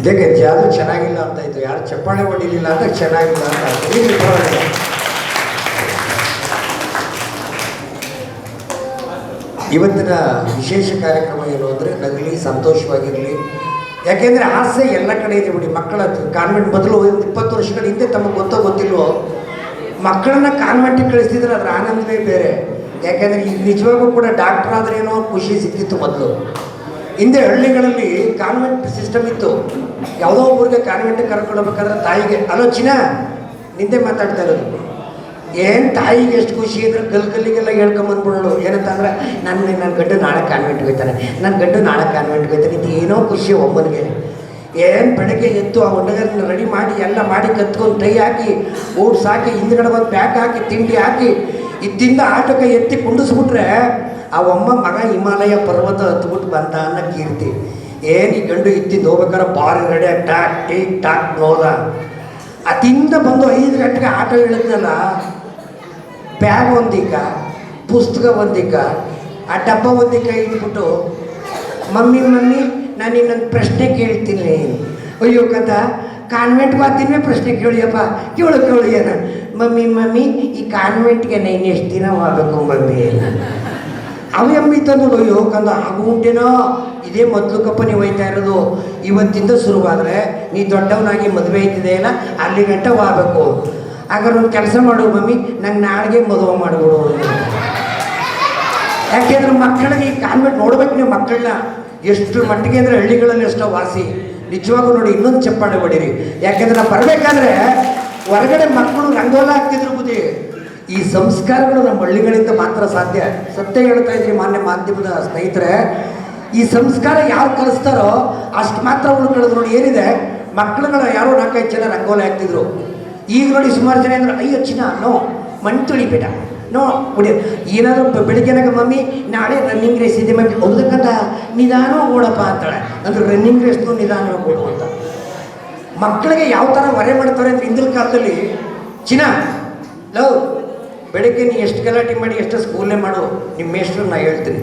ಇದಕ್ಕೆ ಜಾದು ಚೆನ್ನಾಗಿಲ್ಲ ಅಂತ ಇತ್ತು ಯಾರು ಚಪ್ಪಾಳೆ ಹೊಡಿಲಿಲ್ಲ ಅಂತ ಚೆನ್ನಾಗಿಲ್ಲ ಅಂತ. ಇವತ್ತಿನ ವಿಶೇಷ ಕಾರ್ಯಕ್ರಮ ಏನು ಅಂದರೆ ನಗಲಿ, ಸಂತೋಷವಾಗಿರಲಿ. ಯಾಕೆಂದರೆ ಆಸೆ ಎಲ್ಲ ಕಡೆ ಇದೆ ಬಿಡಿ. ಮಕ್ಕಳ ಕಾನ್ವೆಂಟ್ ಮೊದಲು ಇಪ್ಪತ್ತು ವರ್ಷಗಳ ಹಿಂದೆ ತಮಗೆ ಗೊತ್ತೋ ಗೊತ್ತಿಲ್ವೋ? ಮಕ್ಕಳನ್ನ ಕಾನ್ವೆಂಟಿಗೆ ಕಳಿಸ್ತಿದ್ರೆ ಅದರ ಆನಂದವೇ ಬೇರೆ. ಯಾಕೆಂದರೆ ಈಗ ನಿಜವಾಗೂ ಕೂಡ ಡಾಕ್ಟರ್ ಆದ್ರೇನೋ ಖುಷಿ ಸಿಕ್ಕಿತ್ತು ಮೊದಲು. ಹಿಂದೆ ಹಳ್ಳಿಗಳಲ್ಲಿ ಕಾನ್ವೆಂಟ್ ಸಿಸ್ಟಮ್ ಇತ್ತು. ಯಾವುದೋ ಊರಿಗೆ ಕಾನ್ವೆಂಟಿಗೆ ಕರ್ಕೊಂಡು ಹೋಗ್ಬೇಕಾದ್ರೆ ತಾಯಿಗೆ, ಅಲೋ ಚಿನ್ನ ನಿಂದೆ ಮಾತಾಡ್ತಾ ಇರೋದು. ಏನು ತಾಯಿಗೆ ಎಷ್ಟು ಖುಷಿ ಇದ್ರೆ ಗಲ್ ಗಲ್ಲಿಗೆಲ್ಲ ಹೇಳ್ಕೊಂಬಂದ್ಬಿಡೋಳು. ಏನಂತಂದ್ರೆ ನನ್ನ ನನ್ನ ಗಂಡು ನಾಳೆ ಕಾನ್ವೆಂಟ್ ಹೋಗ್ತಾನೆ. ನನ್ನ ಗಂಡು ನಾಳೆ ಕಾನ್ವೆಂಟ್ ಹೋಗ್ತಾನೆ. ಇದು ಏನೋ ಖುಷಿ ಒಬ್ಬನಿಗೆ. ಏನು ಬೆಳಗ್ಗೆ ಎದ್ದು ಆ ಹುಡುಗರನ್ನ ರೆಡಿ ಮಾಡಿ, ಎಲ್ಲ ಮಾಡಿ ಕತ್ಕೊಂಡು ಟೈ ಹಾಕಿ ಊಟ ಸಾಕಿ ಹಿಂದ್ಗಡೆ ಒಂದು ಪ್ಯಾಕ್ ಹಾಕಿ, ತಿಂಡಿ ಹಾಕಿ, ಇದ್ದಿಂದ ಆಟೋಕ್ಕೆ ಎತ್ತಿ ಕುಂಡಿಸ್ಬಿಟ್ರೆ ಆ ಒಮ್ಮ ಮಗ ಹಿಮಾಲಯ ಪರ್ವತ ಹತ್ಬಿಟ್ಟು ಬಂದ ಅನ್ನೋ ಕೀರ್ತಿ. ಏನು ಈ ಗಂಡು ಇತ್ತಿದ್ದು ಹೋಗ್ಬೇಕಾದ್ರೆ ಬಾರಿ ರೆಡಿ ಟ್ಯಾಕ್ ಟೀಕ್, ಟಾಕ್ ನೋದ. ಅತಿಂದ ಬಂದು ಐದು ಗಂಟೆಗೆ ಆಟೋ ಇಳಿದ್ನಲ್ಲ, ಬ್ಯಾಗ್ ಒಂದಿಕ್ಕ, ಪುಸ್ತಕ ಒಂದಿಕ್ಕ, ಆ ಡಬ್ಬ ಒಂದಿಕ್ಕ ಇಟ್ಬಿಟ್ಟು, ಮಮ್ಮಿ ಮಮ್ಮಿ, ನಾನು ಇನ್ನೊಂದು ಪ್ರಶ್ನೆ ಕೇಳ್ತೀನಿ. ಅಯ್ಯೋ ಕಥ, ಕಾನ್ವೆಂಟ್ಗೆ ಹೋಗ್ತೀನಿ ಪ್ರಶ್ನೆ ಕೇಳಿಯಪ್ಪ, ಕೇಳು ಕೇಳು ಏನ ಮಮ್ಮಿ ಮಮ್ಮಿ, ಈ ಕಾನ್ವೆಂಟ್ಗೆ ನಾನು ಎಷ್ಟು ದಿನ ಹೋಗ್ಬೇಕು ಮಮ್ಮಿ? ಅವ ಎಮ್ಮಿ ತಂದು ಅಯ್ಯೋ ಕಂದ ಆಗುಂಟೇನೋ? ಇದೇ ಮೊದಲು ಕಪ್ಪ ನೀವು ಹೋಯ್ತಾ ಇರೋದು. ಇವತ್ತಿಂದ ಶುರುವಾದರೆ ನೀ ದೊಡ್ಡವನಾಗಿ ಮದುವೆ ಆಯ್ತಿದೆಯಲ್ಲ ಅಲ್ಲಿ? ಗಂಟ ಹೋಗ್ಬೇಕು. ಹಾಗಾದ್ರೆ ಒಂದು ಕೆಲಸ ಮಾಡು ಮಮ್ಮಿ, ನಂಗೆ ನಾಳೆಗೆ ಮದುವೆ ಮಾಡಿಬಿಡು ಯಾಕೆಂದ್ರೆ ಮಕ್ಕಳಿಗೆ ಈ ಕಾನ್ವೆಂಟ್ ನೋಡ್ಬೇಕು ನೀವು ಮಕ್ಕಳನ್ನ. ಎಷ್ಟು ಮಟ್ಟಿಗೆ ಅಂದರೆ ಹಳ್ಳಿಗಳಲ್ಲಿ ಎಷ್ಟೋ ವಾಸಿ. ನಿಜವಾಗೂ ನೋಡಿ, ಇನ್ನೊಂದು ಚಪ್ಪಾಳೆ ಹೊಡೀರಿ. ಯಾಕೆಂದ್ರೆ ಬರಬೇಕಾದ್ರೆ ಹೊರಗಡೆ ಮಕ್ಕಳು ರಂಗೋಲ ಹಾಕ್ತಿದ್ರು ಬುದ್ಧಿ. ಈ ಸಂಸ್ಕಾರಗಳು ನಮ್ಮ ಹಳ್ಳಿಗಳಿಂದ ಮಾತ್ರ ಸಾಧ್ಯ. ಸತ್ಯ ಹೇಳ್ತಾ ಇದ್ರಿ ಮಾನ್ಯ ಮಾಧ್ಯಮದ ಸ್ನೇಹಿತರೆ, ಈ ಸಂಸ್ಕಾರ ಯಾರು ಕಲಿಸ್ತಾರೋ ಅಷ್ಟು ಮಾತ್ರ ಉಳ್ಕೊಳ್ಳೋದು ನೋಡಿ ಏನಿದೆ? ಮಕ್ಕಳುಗಳ ಯಾರೋ ನಾಲ್ಕೈದು ಜನ ರಂಗೋಲಿ ಹಾಕ್ತಿದ್ರು. ಈಗ ನೋಡಿ ಸುಮಾರು ಜನ ಅಂದ್ರೆ, ಅಯ್ಯೋ ಚಿನ್ನ, ನೋ ಮಣ್ಣು ತುಳಿಬೇಡ ನೋ ಕುಡಿ ಏನಾದರೂ ಬೆಳಿಗ್ಗೆನಾಗ ಮಮ್ಮಿ, ನಾಳೆ ರನ್ನಿಂಗ್ ರೇಸ್ ಇದೆ, ಮಮ್ಮಿ. ಹೌದಕ್ಕಂತ ನಿಧಾನ ಓಡಪ್ಪ, ಅಂತಾಳೆ. ಅಂದ್ರೆ ರನ್ನಿಂಗ್ ರೇಸ್ನು ನಿಧಾನವಾಗಿ ಓಡು ಅಂತ. ಮಕ್ಕಳಿಗೆ ಯಾವ ಥರ ಹೊರೆ ಮಾಡ್ತಾರೆ ಅಂದ್ರೆ ಹಿಂದಿನ ಕಾಲದಲ್ಲಿ, ಚಿನ್ನ, ಲವ್ ಬೆಳಿಗ್ಗೆ ನೀ ಎಷ್ಟು ಗಲಾಟೆ ಮಾಡಿ, ಎಷ್ಟು ಸ್ಕೂಲೇ ಮಾಡು ನಿಮ್ಮ ಮೇಷ್ಟ್ರು ನಾನು ಹೇಳ್ತೀನಿ.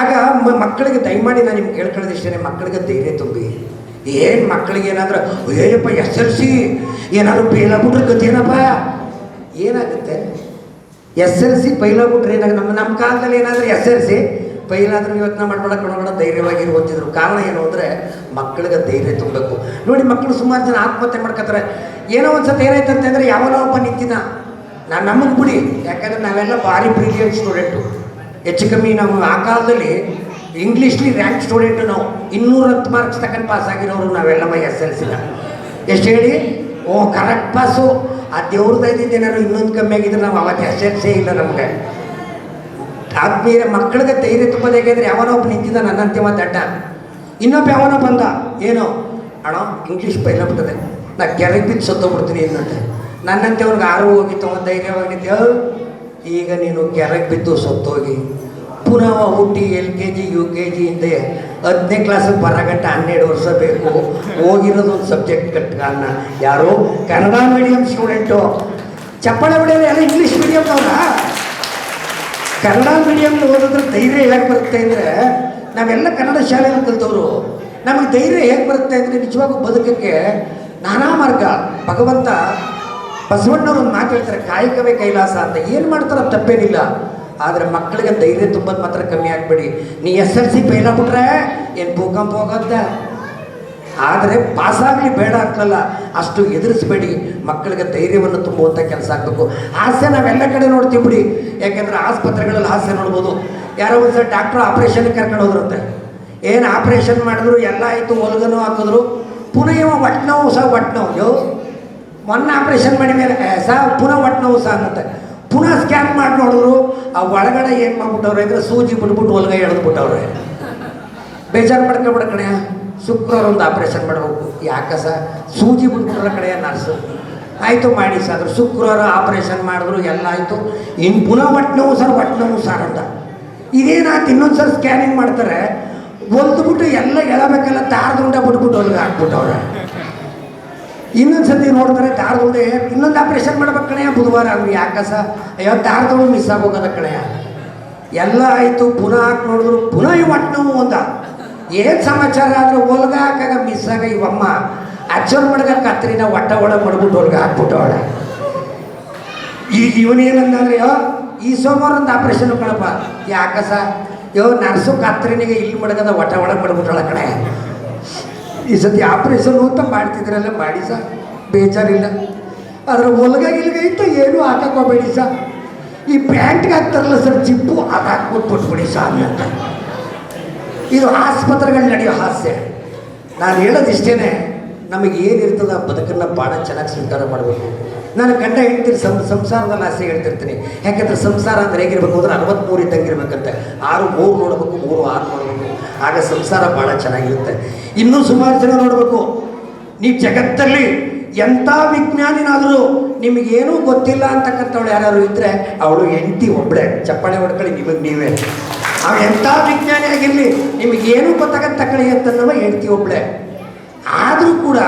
ಆಗ ಮಕ್ಕಳಿಗೆ ದಯಮಾಡಿ ನಾನು ನಿಮ್ಗೆ ಕೇಳ್ಕೊಳ್ಳೋದಿಷ್ಟೇ ಮಕ್ಕಳಿಗೆ ಧೈರ್ಯ ತುಂಬಿ. ಏನು ಮಕ್ಕಳಿಗೆ ಏನಾದರೂ ಅಯ್ಯಪ್ಪ ಎಸ್ ಎಲ್ ಸಿ, ಏನಾದ್ರು ಫೇಲ್ ಬಿಟ್ರೆ ಗತಿ ಏನಪ್ಪ ಏನಾಗುತ್ತೆ? ಎಸ್ ಎಲ್ ಸಿ ಫೈಲ್ ಆಗ್ಬಿಟ್ರೆ ಏನಾಗ, ನಮ್ಮ ನಮ್ಮ ಕಾಲದಲ್ಲಿ ಏನಾದರೂ ಎಸ್ ಎಲ್ ಸಿ ಪೈಲಾದ್ರೂ ಯೋಚನೆ ಮಾಡ್ಬೇಡ ಕಣಬೇಡ ಧೈರ್ಯವಾಗಿ ಓದ್ತಿದ್ರು ಕಾರಣ ಏನು ಅಂದರೆ, ಮಕ್ಕಳಿಗೆ ಧೈರ್ಯ ತುಂಬಬೇಕು. ನೋಡಿ, ಮಕ್ಕಳು ಸುಮಾರು ಜನ ಆತ್ಮಹತ್ಯೆ ಮಾಡ್ಕೊತಾರೆ ಏನೋ ಒಂದು ಸತಿ ಏನಾಯ್ತಂತೆ ಅಂದರೆ, ಯಾವನೋ ಒಬ್ಬ ನಿಂತಿನ ನಾನು ನಮಗೆ ಬಿಡಿ. ಯಾಕಂದ್ರೆ ನಾವೆಲ್ಲ ಭಾರಿ ಬ್ರಿಲಿಯಂಟ್ ಸ್ಟೂಡೆಂಟು. ಹೆಚ್ಚು ಕಮ್ಮಿ ನಾವು ಆ ಕಾಲದಲ್ಲಿ ಇಂಗ್ಲೀಷ್ಲಿ ರ್ಯಾಂಕ್ ಸ್ಟೂಡೆಂಟು ನಾವು. ಇನ್ನೂರ ಹತ್ತು ಮಾರ್ಕ್ಸ್ ತಗೊಂಡು ಪಾಸ್ ಆಗಿರೋರು ನಾವೆಲ್ಲ ಎಸ್ ಎಲ್ ಸಿನ ಎಷ್ಟು ಹೇಳಿ? ಓ ಕರೆಕ್ಟ್ ಪಾಸು ಆ ದೇವ್ರದ್ದು ಏನಾದ್ರು ಇನ್ನೊಂದು ಕಮ್ಮಿ ಆಗಿದ್ರೆ ನಾವು ಅವತ್ತು ಎಸ್ ಎಲ್ ಸಿ ಇಲ್ಲ ನಮಗೆ. ಆದ್ಮೇಲೆ ಮಕ್ಕಳಿಗೆ ಧೈರ್ಯ ಹೇಗಿದ್ರೆ ಯಾವನೋ ಒಬ್ಬ ನಿಂತಿದ್ದ ನನ್ನಂತೆ ದಡ್ಡ ಇನ್ನೊಬ್ಬ ಯಾವನೋ ಬಂದ. ಏನೋ? ಅಣ್ಣ ಇಂಗ್ಲೀಷ್ ಪೈಲ ಬಿಟ್ಟದೆ ನಾ ಕೆಳಗೆ ಬಿದ್ದು ಸತ್ತೋಗ್ಬಿಡ್ತೀನಿ ಇನ್ನಂತೆ ನನ್ನಂತೆ ಅವ್ರಿಗೆ ಆರು ಹೋಗಿತ್ತು ಅವನು ಧೈರ್ಯವಾಗಿದ್ದೆ ಈಗ ನೀನು ಕೆರೆಗೆ ಬಿದ್ದು ಸತ್ತೋಗಿ, ಪುನಃ ಹುಟ್ಟಿ L K G, U K G ಹಿಂದೆ ಹತ್ತನೇ ಕ್ಲಾಸಿಗೆ ಬರಗಟ್ಟ ಹನ್ನೆರಡು ವರ್ಷ ಬೇಕು. ಹೋಗಿರೋದು ಒಂದು ಸಬ್ಜೆಕ್ಟ್ ಕಟ್ಕನ್ನ ಯಾರು? ಕನ್ನಡ ಮೀಡಿಯಂ ಸ್ಟೂಡೆಂಟು ಚಪ್ಪಾಳೆ ಹೊಡೆಯೋರು ಯಾರು? ಇಂಗ್ಲೀಷ್ ಮೀಡಿಯಮ್ನವ್ರಾ ಕನ್ನಡ ಮೀಡಿಯಂ ಓದಿದ್ರೆ ಧೈರ್ಯ ಹೇಗೆ ಬರುತ್ತೆ ಅಂದರೆ, ನಾವೆಲ್ಲ ಕನ್ನಡ ಶಾಲೆಯಲ್ಲಿ ಕಲಿತವರು. ನಮಗೆ ಧೈರ್ಯ ಹೇಗೆ ಬರುತ್ತೆ ಅಂದರೆ ನಿಜವಾಗೂ ಬದುಕಕ್ಕೆ ನಾನಾ ಮಾರ್ಗ. ಭಗವಂತ ಬಸವಣ್ಣವ್ರು ಒಂದು ಮಾತು ಹೇಳ್ತಾರೆ, ಕಾಯಕವೇ ಕೈಲಾಸ ಅಂತ. ಏನು ಮಾಡ್ತಾರೋ ತಪ್ಪೇನಿಲ್ಲ. ಆದರೆ ಮಕ್ಕಳಿಗೆ ಧೈರ್ಯ ತುಂಬೋದು ಮಾತ್ರ ಕಮ್ಮಿ ಆಗಬೇಡಿ. ನೀ ಎಸ್ ಎಲ್ ಸಿ ಫೇಲ್ ಆಗ್ಬಿಟ್ರೆ ಏನು ಭೂಕಂಪ ಹೋಗುತ್ತೆ? ಆದರೆ ಪಾಸಾಗಲಿ ಬೇಡ ಅಂತಲ್ಲ ಅಷ್ಟು ಎದುರಿಸ್ಬೇಡಿ. ಮಕ್ಕಳಿಗೆ ಧೈರ್ಯವನ್ನು ತುಂಬುವಂಥ ಕೆಲಸ ಆಗಬೇಕು. ಹಾಸ್ಯ ನಾವೆಲ್ಲ ಕಡೆ ನೋಡ್ತೀವಿ ಬಿಡಿ. ಯಾಕೆಂದ್ರೆ ಆಸ್ಪತ್ರೆಗಳಲ್ಲಿ ಹಾಸ್ಯ ನೋಡ್ಬೋದು. ಯಾರೋ ಒಂದ್ಸಲ ಡಾಕ್ಟ್ರು ಆಪ್ರೇಷನ್ಗೆ ಕರ್ಕೊಂಡು ಹೋದ್ರಂತೆ. ಏನು ಆಪ್ರೇಷನ್ ಮಾಡಿದ್ರು, ಎಲ್ಲ ಆಯಿತು ಹೊಲ್ಗನು ಹಾಕಿದ್ರು. ಪುನಃ ಹೊಟ್ಟೆ ನೋವು ಸಹ ಒಟ್ಟು ನೋವು ಯೋ ಮೊನ್ನೆ ಆಪ್ರೇಷನ್ ಮಾಡಿದ ಮೇಲೆ ಸಹ ಪುನಃ ಹೊಟ್ಟೆ ನೋವು ಸಹ ಅನ್ನತ್ತೆ. ಪುನಃ ಸ್ಕ್ಯಾನ್ ಮಾಡಿ ನೋಡಿದ್ರು, ಆ ಒಳಗಡೆ ಏನು ಮಾಡ್ಬಿಟ್ಟವ್ರೆ ಅಂದರೆ, ಸೂಜಿ ಬಿಟ್ಬಿಟ್ಟು ಹೊಲ್ಗ ಎಳೆದ್ಬಿಟ್ಟವ್ರೆ ಬೇಜಾರು ಮಾಡ್ಕೊಬೇಡ ಕಣೆಯ ಶುಕ್ರವಾರ ಒಂದು ಆಪ್ರೇಷನ್ ಮಾಡಬೇಕು. ಯಾಕೆ ಸ? ಸೂಜಿ ಬಿಟ್ಬಿಟ್ರ ಕಡೆಯ ನರ್ಸು ಆಯಿತು ಮಾಡಿ ಸರ್ ಶುಕ್ರವಾರ ಆಪ್ರೇಷನ್ ಮಾಡಿದ್ರು, ಎಲ್ಲ ಆಯಿತು. ಇನ್ನು ಪುನಃ ಹೊಟ್ಟೆ ನೋವು ಸರ್, ಹೊಟ್ಟೆ ನೋವು ಸರ್ ಅಂತ. ಇದೇನಾಯ್ತು ಇನ್ನೊಂದು ಸಲ ಸ್ಕ್ಯಾನಿಂಗ್ ಮಾಡ್ತಾರೆ. ಹೊಲ್ದ್ಬಿಟ್ಟು ಎಲ್ಲ ಎಳಬೇಕೆಲ್ಲ ತಾರದುಂಡ ಬಿಟ್ಬಿಟ್ಟು ಹೊಲ್ಗೆ ಹಾಕ್ಬಿಟ್ಟವ್ರೆ. ಇನ್ನೊಂದು ಸತಿ ನೋಡ್ತಾರೆ ದಾರದೊಳಗೆ ಇನ್ನೊಂದು ಆಪ್ರೇಷನ್ ಮಾಡ್ಬೇಕು ಕಣೆಯ ಬುಧವಾರ ಅಂದ್ರೆ ಯಾಕಸ? ಅಯ್ಯೋ ದಾರದೊಳಗೆ ಮಿಸ್ ಆಗೋಗದ ಕಣೆಯ ಎಲ್ಲ ಆಯಿತು, ಪುನಃ ಹಾಕಿ ನೋಡಿದ್ರು, ಪುನಃ ಹೊಟ್ಟೆ ನೋವು ಒಂದ. ಏನು ಸಮಾಚಾರ? ಆದ್ರೆ ಹೊಲ್ಗ ಹಾಕಾಗ ಮಿಸ್ ಆಗ ಇವಮ್ಮ. ಅಚ್ಚೋರ್ ಮಡ್ಗ ಕತ್ರಿನ ಒಟ್ಟ ಒಳಗೆ ಮಡ್ಬಿಟ್ಟು ಒಳಗೆ ಹಾಕ್ಬಿಟ್ಟವಳೆ ಈಗ ಇವನೇನಂದ್ರೆ ಯೋ ಈ ಸೋಮವಾರ ಒಂದು ಆಪ್ರೇಷನ್ ಕಣಪ್ಪ. ಯಾಕಸ? ಯೋ ನರ್ಸು ಕತ್ರಿನಿಗೆ ಇಲ್ಲಿ ಮಡಗದ ಒಟ್ಟ ಒಳಗೆ ಮಡ್ಬಿಟ್ಟವಳ ಕಡೆ ಈ ಸತಿ ಆಪ್ರೇಷನ್ ಅಂತ ಮಾಡ್ತಿದ್ರಲ್ಲ, ಮಾಡಿ ಸರ್ ಬೇಜಾರಿಲ್ಲ. ಅದ್ರ ಗಿಲ್ಗ ಇತ್ತು, ಏನೂ ಹಾಕೋಬೇಡಿ ಸರ್ ಈ ಪ್ಯಾಂಟ್ಗೆ ಹಾಕ್ತಾರಲ್ಲ ಸರ್, ಜಿಪ್ಪು, ಅದು ಹಾಕ್ಬಿಟ್ಟು ಕೊಟ್ಬಿಡಿ ಸ್ವಾಮಿ ಅಂತ. ಇದು ಆಸ್ಪತ್ರೆಗಳು ನಡೆಯೋ ಹಾಸ್ಯ. ನಾನು ಹೇಳೋದು ಇಷ್ಟೇ ನಮಗೆ ಏನಿರ್ತದ ಆ ಬದುಕನ್ನು ಭಾಳ ಚೆನ್ನಾಗಿ ಸ್ವೀಕಾರ ಮಾಡಬೇಕು. ನಾನು ಗಂಡ ಹೇಳ್ತೀನಿ ಸಂ, ಸಂಸಾರದಲ್ಲಿ ಆಸೆ ಹೇಳ್ತಿರ್ತೀನಿ. ಯಾಕೆಂದ್ರೆ ಸಂಸಾರ ಅಂದ್ರೆ ಹೇಗಿರ್ಬೇಕು ಅಂದ್ರೆ ಅರವತ್ತ್ಮೂರು ಇದ್ದಂಗಿರ್ಬೇಕಂತೆ ಆರು, ಮೂರು ನೋಡಬೇಕು, ಮೂರು, ಆರು ನೋಡಬೇಕು. ಆಗ ಸಂಸಾರ ಭಾಳ ಚೆನ್ನಾಗಿರುತ್ತೆ. ಇನ್ನೂ ಸುಮಾರು ಜನ ನೋಡಬೇಕು. ನೀವು ಜಗತ್ತಲ್ಲಿ ಎಂಥ ವಿಜ್ಞಾನಿನಾದರೂ ನಿಮಗೇನೂ ಗೊತ್ತಿಲ್ಲ ಅಂತಕ್ಕಂಥವಳು ಯಾರು ಇದ್ದರೆ ಅವಳು ಹೆಂಡತಿ ಒಬ್ಬಳೆ ಚಪ್ಪಾಳೆ ಹೊಡ್ಕೊಳ್ಳಿ, ನಿಮಗೆ ನೀವೇ. ಅವ ಎಂಥ ವಿಜ್ಞಾನಿ ಆಗಿರಲಿ, ನಿಮಗೇನು ಗೊತ್ತಾಗತ್ತೆ ಅಂತ ನಮ್ಮ ಹೆಂಡತಿ ಒಬ್ಬಳೆ ಆದರೂ ಕೂಡ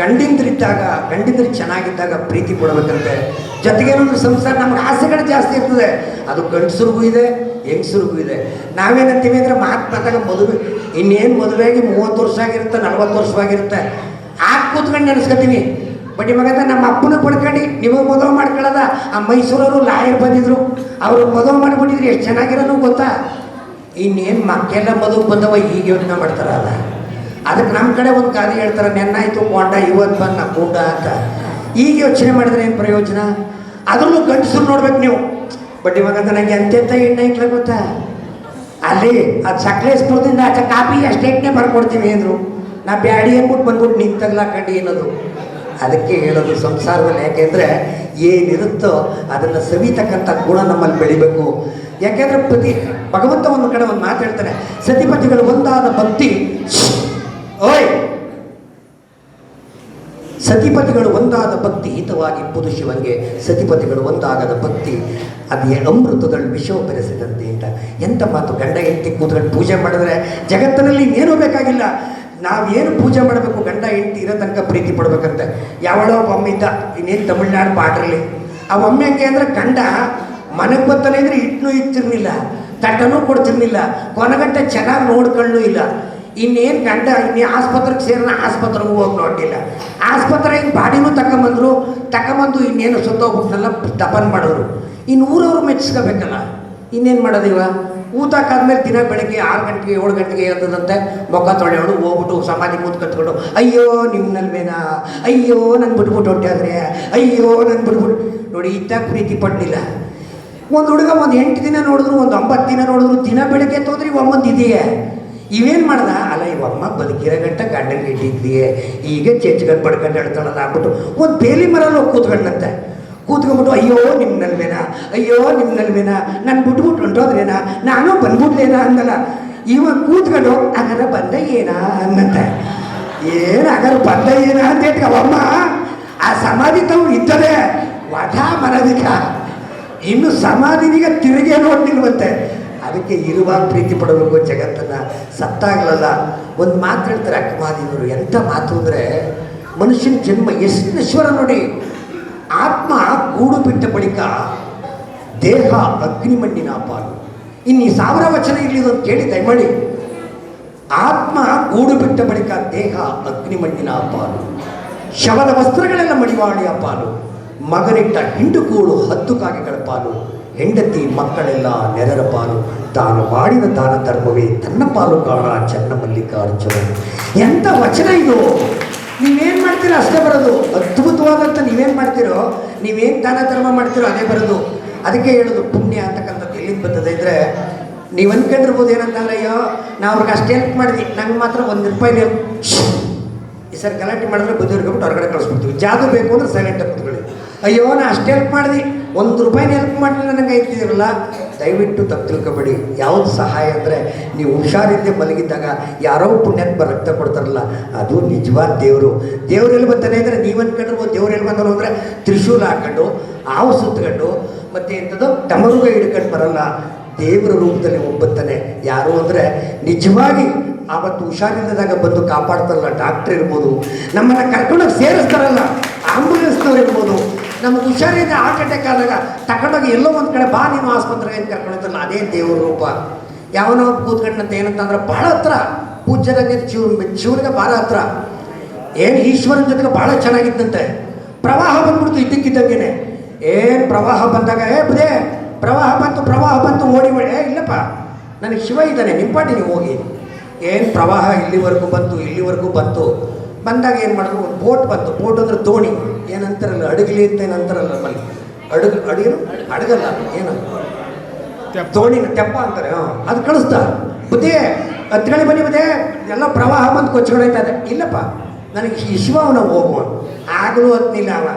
ಗಂಡಿಂದ್ರಿದ್ದಾಗ, ಗಂಡಿಂದ್ರಿ ಚೆನ್ನಾಗಿದ್ದಾಗ ಪ್ರೀತಿ ಕೊಡಬೇಕಂತೆ. ಜೊತೆಗೇನೊಂದು ಸಂಸಾರ ನಮ್ಗೆ ಆಸೆಗಳು ಜಾಸ್ತಿ ಇರ್ತದೆ. ಅದು ಗಂಡಸ್ರಿಗೂ ಇದೆ ಹೆಂಗಸ್ರಿಗೂ ಇದೆ. ನಾವೇನಂತೀವಿ ಅಂದರೆ ಮಾತು ಮಾತಾಗ ಮದುವೆ. ಇನ್ನೇನು ಮದುವೆಯಾಗಿ ಮೂವತ್ತು ವರ್ಷ ಆಗಿರುತ್ತೆ, ನಲ್ವತ್ತು ವರ್ಷವಾಗಿರುತ್ತೆ ಆಗ ಕೂತ್ಕೊಂಡು ನೆನೆಸ್ಕೊತೀವಿ. ಬಟ್ ಇವಾಗ ನಮ್ಮ ಅಪ್ಪನ ಪಡ್ಕೊಂಡು ನೀವು ಮದುವೆ ಮಾಡ್ಕೊಳ್ಳೋದ. ಆ ಮೈಸೂರವರು ಲಾಯರ್ ಬಂದಿದ್ರು. ಅವರು ಮದುವೆ ಮಾಡಿಬಿಟ್ಟಿದ್ರು ಎಷ್ಟು ಚೆನ್ನಾಗಿರೋನು ಗೊತ್ತಾ? ಇನ್ನೇನು ಮಕ್ಕೆಲ್ಲ ಮದುವೆ ಬಂದವ ಈಗ ಯೋಚನೆ ಮಾಡ್ತಾರಲ್ಲ ಅದಕ್ಕೆ ನಮ್ಮ ಕಡೆ ಒಂದು ಗಾದೆ ಹೇಳ್ತಾರೆ ನೆನ್ನಾಯ್ತು ಕೊಂಡ ಇವತ್ತು ಬಂದ ಕೂಟ ಅಂತ. ಈಗ ಯೋಚನೆ ಮಾಡಿದ್ರೆ ಏನು ಪ್ರಯೋಜನ? ಅದರಲ್ಲೂ ಗಂಡಸರು ನೋಡ್ಬೇಕು ನೀವು. ಬಟ್ ಇವಾಗ ನನಗೆ ಅತ್ಯಂತ ಎಣ್ಣೆ ಇಟ್ಲ ಗೊತ್ತಾ? ಅಲ್ಲಿ ಅದು ಸಕಲೇಶ್ಪುರದಿಂದ ಆಚೆ ಕಾಪಿ ಅಷ್ಟೇಟ್ನೆ ಬರ್ಕೊಡ್ತೀವಿ ಅಂದರು. ನಾ ಬ್ಯಾಡಿ ಅಂದ್ಬಿಟ್ಟು ಬಂದ್ಬಿಟ್ಟು ನಿಂತಗ್ಲಾಕಂಡು ಏನದು ಅದಕ್ಕೆ ಹೇಳೋದು ಸಂಸಾರದಲ್ಲಿ ಯಾಕೆಂದರೆ ಏನಿರುತ್ತೋ ಅದನ್ನು ಸವಿತಕ್ಕಂಥ ಗುಣ ನಮ್ಮಲ್ಲಿ ಬೆಳಿಬೇಕು. ಯಾಕೆಂದರೆ ಪ್ರತಿ ಭಗವಂತ ಒಂದು ಕಡೆ ಒಂದು ಮಾತು ಹೇಳ್ತಾನೆ ಸತಿಪತಿಗಳು ಒಂದಾದ ಭಕ್ತಿ, ಓಯ್! ಸತಿಪತಿಗಳು ಒಂದಾದ ಭಕ್ತಿ ಹಿತವಾಗಿ ಪುದು ಶಿವನಿಗೆ ಸತಿಪತಿಗಳು ಒಂದಾಗದ ಭಕ್ತಿ. ಅದೇ ಅಮೃತಗಳು ವಿಷವ ಬೆರೆಸಿದಂತೆ ಅಂತ. ಎಂಥ ಮಾತು? ಗಂಡ, ಹೆಂಡತಿ ಕೂತ್ಕೊಂಡು ಪೂಜೆ ಮಾಡಿದ್ರೆ ಜಗತ್ತಿನಲ್ಲಿ ಇನ್ನೇನೂ ಬೇಕಾಗಿಲ್ಲ. ನಾವೇನು ಪೂಜೆ ಮಾಡಬೇಕು? ಗಂಡ, ಹೆಂಡತಿ ಇರೋ ತನಕ ಪ್ರೀತಿ ಪಡ್ಬೇಕಂತೆ. ಯಾವಳೋ ಒಬ್ಬ ಇದ್ದ, ಇನ್ನೇನು ತಮಿಳ್ನಾಡು ಪಾಡ್ರಲ್ಲಿ ಆ ಒಮ್ಮೆ ಹಂಗೆ ಅಂದರೆ ಗಂಡ ಮನೆಗೆ ಬರ್ತಾನೆ ಅಂದರೆ ಹಿಟ್ಟನು ಇಟ್ಟಿರ್ಲಿಲ್ಲ ತಟ್ಟನೂ ಕೊಡ್ತಿರ್ಲಿಲ್ಲ, ಕೊನಗಂಟ ಚೆನ್ನಾಗಿ ನೋಡ್ಕೊಳ್ಳೂ ಇಲ್ಲ. ಇನ್ನೇನು ಗಂಡ, ಇನ್ನೇ ಆಸ್ಪತ್ರೆಗೆ ಸೇರಿನ ಆಸ್ಪತ್ರೆಗೂ ಹೋಗಿ ನೋಡಲಿಲ್ಲ. ಆಸ್ಪತ್ರೆಗೆ ಬಾಡಿನೂ ತಗೊಂಬಂದ್ರು ತಗೊಂಬಂದು ಇನ್ನೇನು ಸುತ್ತೋಗ್ಬಿಟ್ನೆಲ್ಲ ತಪನ್ ಮಾಡಿದ್ರು ಇನ್ನು ಊರವ್ರು ಮೆಚ್ಚಿಸ್ಕೋಬೇಕಲ್ಲ ಇನ್ನೇನು ಮಾಡೋದು ಇವ? ಊಟ ಆದ್ಮೇಲೆ ದಿನ ಬೆಳಗ್ಗೆ ಆರು ಗಂಟೆಗೆ ಏಳು ಗಂಟೆಗೆ ಎದ್ದದಂತೆ ಮುಖ ತೊಳೆಯೋಳು, ಹೋಗ್ಬಿಟ್ಟು ಸಮಾಧಿ ಮೂತ್ ಕತ್ಕೊಂಡು ಅಯ್ಯೋ ನಿಮ್ಮ ನಲ್ವೇನಾ ಅಯ್ಯೋ ನನ್ನ ಬಿಟ್ಬಿಟ್ಟು ಹೊಂಟಾದ್ರೆ ಅಯ್ಯೋ ನನ್ನ ಬಿಟ್ಬಿಟ್ಟು ನೋಡಿ, ಇತ್ತ ಪ್ರೀತಿ ಪಡಲಿಲ್ಲ ಒಂದು ಹುಡುಗ ಒಂದು ಎಂಟು ದಿನ ನೋಡಿದ್ರು, ಒಂದು ಒಂಬತ್ತು ದಿನ ನೋಡಿದ್ರು, ದಿನ ಬೆಳಗ್ಗೆ ತೋದ್ರೆ ಇವಮ್ಮಂದು ಇದೆಯೇ. ಇವೇನು ಮಾಡ್ದ? ಅಲ್ಲ ಇವಮ್ಮ ಬದುಕಿರೋ ಗಂಟ ಗಂಡನ ಇಟ್ಟಿದ್ದೀಯೇ. ಈಗ ಚೆಚ್ಕೊಂಡು ಪಡ್ಕೊಂಡು ಹೇಳ್ತಾಳಲ್ಲ ಆಗ್ಬಿಟ್ಟು ಒಂದು ಬೇಲಿ ಮರಲ್ಲಿ ಹೋಗಿ ಕೂತ್ಕೊಂಡಂತೆ. ಕೂತ್ಕೊಂಡ್ಬಿಟ್ಟು ಅಯ್ಯೋ ನಿಮ್ಮ ನಲ್ವೇನ? ಅಯ್ಯೋ ನಿಮ್ಮ ನಲ್ವೇನ? ನಾನು ಬಿಟ್ಬಿಟ್ಟು ಹೊಂಟೋದ್ರೇನ ನಾನು ಬಂದ್ಬಿಟ್ಲೇನಾ ಅಂದಲ್ಲ. ಇವಾಗ ಕೂತ್ಕೊಂಡು, ಅಗರ ಬಂದ ಏನ? ಅನ್ನಂತೆ ಏನು ಅಗರ ಬಂದ ಏನ? ಅಂತ ಹೇಳ್ತೀವಿ ಅವಮ್ಮ ಆ ಸಮಾಧಿ ತಾವು ಇದ್ದದೆ ವಧ ಮನದಿಕ ಇನ್ನು ಸಮಾಧಿನಿಗೆ ತಿರುಗಿ ನೋಡ್ತಿಲ್ವಂತೆ ಅದಕ್ಕೆ ಇರುವಾಗ ಪ್ರೀತಿ ಪಡಬೇಕು ಜಗತ್ತನ್ನು ಸತ್ತಾಗಲಲ್ಲ. ಒಂದು ಮಾತು ಹೇಳ್ತಾರೆ ಅಕ್ಕಮಾದಿವರು ಎಂಥ ಮಾತು ಅಂದರೆ, ಮನುಷ್ಯನ ಜನ್ಮ ಎಷ್ಟು ನಶ್ವರ ನೋಡಿ. ಆತ್ಮ ಕೂಡು ಬಿಟ್ಟ ಬಳಿಕ ದೇಹ ಅಗ್ನಿಮಣ್ಣಿನ ಪಾಲು. ಇನ್ನು ಈ ಸಾವಿರ ವಚನ ಇರಲಿ ಅಂತ ಕೇಳಿ ದಯಮಾಡಿ. ಆತ್ಮ ಕೂಡು ಬಿಟ್ಟ ಬಳಿಕ ದೇಹ ಅಗ್ನಿಮಣ್ಣಿನ ಪಾಲು. ಶವದ ವಸ್ತ್ರಗಳೆಲ್ಲ ಮಡಿವಾಳಿಯ ಪಾಲು. ಮಗನಿಟ್ಟ ಹಿಂಡುಗೂಡು ಹತ್ತು ಕಾಗೆಗಳ ಪಾಲು. ಹೆಂಡತಿ ಮಕ್ಕಳೆಲ್ಲ ನೆರರ ಪಾಲು. ತಾನು ಮಾಡಿದ ದಾನ ಧರ್ಮವೇ ತನ್ನ ಪಾಲು ಕಾಣ ಚನ್ನ ಮಲ್ಲಿಕಾರ್ಜುನ ಎಂಥ ವಚನ ಇದು? ನೀವೇನು ಮಾಡ್ತೀರಾ ಅಷ್ಟೇ ಬರೋದು? ಅದ್ಭುತವಾದಂಥ ನೀವೇನು ಮಾಡ್ತೀರೋ, ನೀವೇನು ದಾನ ಧರ್ಮ ಮಾಡ್ತೀರೋ ಅದೇ ಬರೋದು. ಅದಕ್ಕೆ ಹೇಳೋದು ಪುಣ್ಯ ಅಂತಕ್ಕಂಥದ್ದು ಎಲ್ಲಿಂದ ಬರ್ತದೆ ಅಂದರೆ, ನೀವು ಅಂದ್ಕೊಂಡಿರ್ಬೋದು ಏನಂತಂದ್ರೆ ಅಯ್ಯೋ ನಾವು ಅವ್ರಿಗೆ ಅಷ್ಟು ಹೆಲ್ಪ್ ಮಾಡಿದ್ವಿ. ನಂಗೆ ಮಾತ್ರ ಒಂದು ರೂಪಾಯಿ ಈ ಸರ್ ಗಲಾಟೆ ಮಾಡಿದ್ರೆ ಬುದ್ಧಿವ್ರಿಗೆ ಹೊರಗಡೆ ಕಳಿಸ್ಬಿಡ್ತೀವಿ. ಜಾದು ಬೇಕು ಅಂದ್ರೆ ಸೈಲೆಂಟ್ ಕೂತ್ಕೊಳ್ಳಿ. ಅಯ್ಯೋ, ನಾ ಅಷ್ಟು ಹೆಲ್ಪ್ ಮಾಡಿದ್ವಿ. ಒಂದು ರೂಪಾಯಿನ ಹೆಲ್ಪ್ ಮಾಡಿದ್ರೆ ನನಗೆ ಐತಿದಿರಲ್ಲ ದಯವಿಟ್ಟು ತಪ್ಪು ತಿಳ್ಕೊಬೇಡಿ ಯಾವ್ದು ಸಹಾಯ ಅಂದರೆ ನೀವು ಹುಷಾರಿದ್ದೆ ಮಲಗಿದ್ದಾಗ ಯಾರೋ ಪುಣ್ಯಾತ್ಮ ರಕ್ತ ಕೊಡ್ತಾರಲ್ಲ, ಅದು ನಿಜವಾದ ದೇವರು. ದೇವ್ರು ಎಲ್ಲಿ ಬರ್ತಾನೆ ಅಂದರೆ ನೀವು ಕಂಡ್ರು ದೇವ್ರು ಎಲ್ಲಿ ಬಂದರು ಅಂದರೆ ತ್ರಿಶೂಲ ಹಾಕೊಂಡು, ಹಾವು ಸುತ್ತಕೊಂಡು ಮತ್ತು ಎಂಥದ್ದು ಟಮರುಗ ಹಿಡ್ಕೊಂಡು ಬರಲ್ಲ. ದೇವರ ರೂಪದಲ್ಲಿ ಒಬ್ಬತ್ತಾನೆ ಯಾರು ಅಂದರೆ ನಿಜವಾಗಿ ಆವತ್ತು ಹುಷಾರಿಲ್ಲದಾಗ ಬಂದು ಕಾಪಾಡ್ತಾರಲ್ಲ, ಡಾಕ್ಟ್ರ್ ಇರ್ಬೋದು, ನಮ್ಮನ್ನು ಕರ್ಕೊಂಡೋಗಿ ಸೇರಿಸ್ತಾರಲ್ಲ, ಆಂಬುಲೆನ್ಸ್ನವ್ರು ಇರ್ಬೋದು. ನಮಗೆ ಹುಷಾರಿದೆ ಹಾರ್ಟ್ ಅಟ್ಯಾಕ್ ಆದಾಗ ತಗೊಂಡೋಗಿ ಎಲ್ಲೋ ಒಂದು ಕಡೆ ಬಾ ನೀನು ಆಸ್ಪತ್ರೆಗೆ ಅಂತ ಕರ್ಕೊಂಡಿದ್ದಲ್ಲ ಅದೇ ದೇವ್ರ ರೂಪ. ಯಾವನೋ ಕೂತ್ಕೊಂಡಂತ ಏನಂತಂದ್ರೆ, ಬಹಳ ಹತ್ರ, ಪೂಜ್ಯರಾಗಿ ಶಿವ ಶಿವನಿಗೆ ಭಾಳ ಹತ್ರ. ಏನು ಈಶ್ವರನ ಜೊತೆಗೆ ಭಾಳ ಚೆನ್ನಾಗಿತ್ತಂತೆ ಪ್ರವಾಹ ಬಂದ್ಬಿಡ್ತು ಇದ್ದಕ್ಕಿದ್ದಂಗೆನೆ. ಏನು ಪ್ರವಾಹ ಬಂದಾಗ, ಏ ಬದೇ ಪ್ರವಾಹ ಬಂತು ಪ್ರವಾಹ ಬಂತು, ಓಡಿ ಏ, ಇಲ್ಲಪ್ಪ, ನನಗೆ ಶಿವ ಇದ್ದಾನೆ ನಿಂಪಾಟಿ ನೀವು ಹೋಗಿ. ಏನು ಪ್ರವಾಹ ಇಲ್ಲಿವರೆಗೂ ಬಂತು ಇಲ್ಲಿವರೆಗೂ ಬಂತು. ಬಂದಾಗ ಏನು ಮಾಡಿದ್ರು? ಒಂದು ಬೋಟ್ ಬಂತು. ಬೋಟ್ ಅಂದ್ರೆ ದೋಣಿ. ಏನಂತಾರಲ್ಲ ಅಡುಗಲಿ ಅಂತ ಏನಂತಾರಲ್ಲ ನಮ್ಮಲ್ಲಿ. ಅಡುಗೆ ಅಡುಗೆ ಅಡಗಲ್ಲ ಏನು? ದೋಣಿನ ತೆಪ್ಪ ಅಂತಾರೆ. ಹಾಂ. ಅದು ಕಳಿಸ್ದ ಬುದ್ಧಿ ಹತ್ತಿರಳಿ ಬನ್ನಿ ಬುದ್ಧಿ. ಎಲ್ಲ ಪ್ರವಾಹ ಬಂದು ಕೊಚ್ಕೊಂಡೈತದೆ ಇಲ್ಲಪ್ಪ. ನನಗೆ ಈ ಶಿವ ಅವನ ಹೋಗುವ. ಆಗಲೂ ಹತ್ತಿಲ್ಲ ಅವ.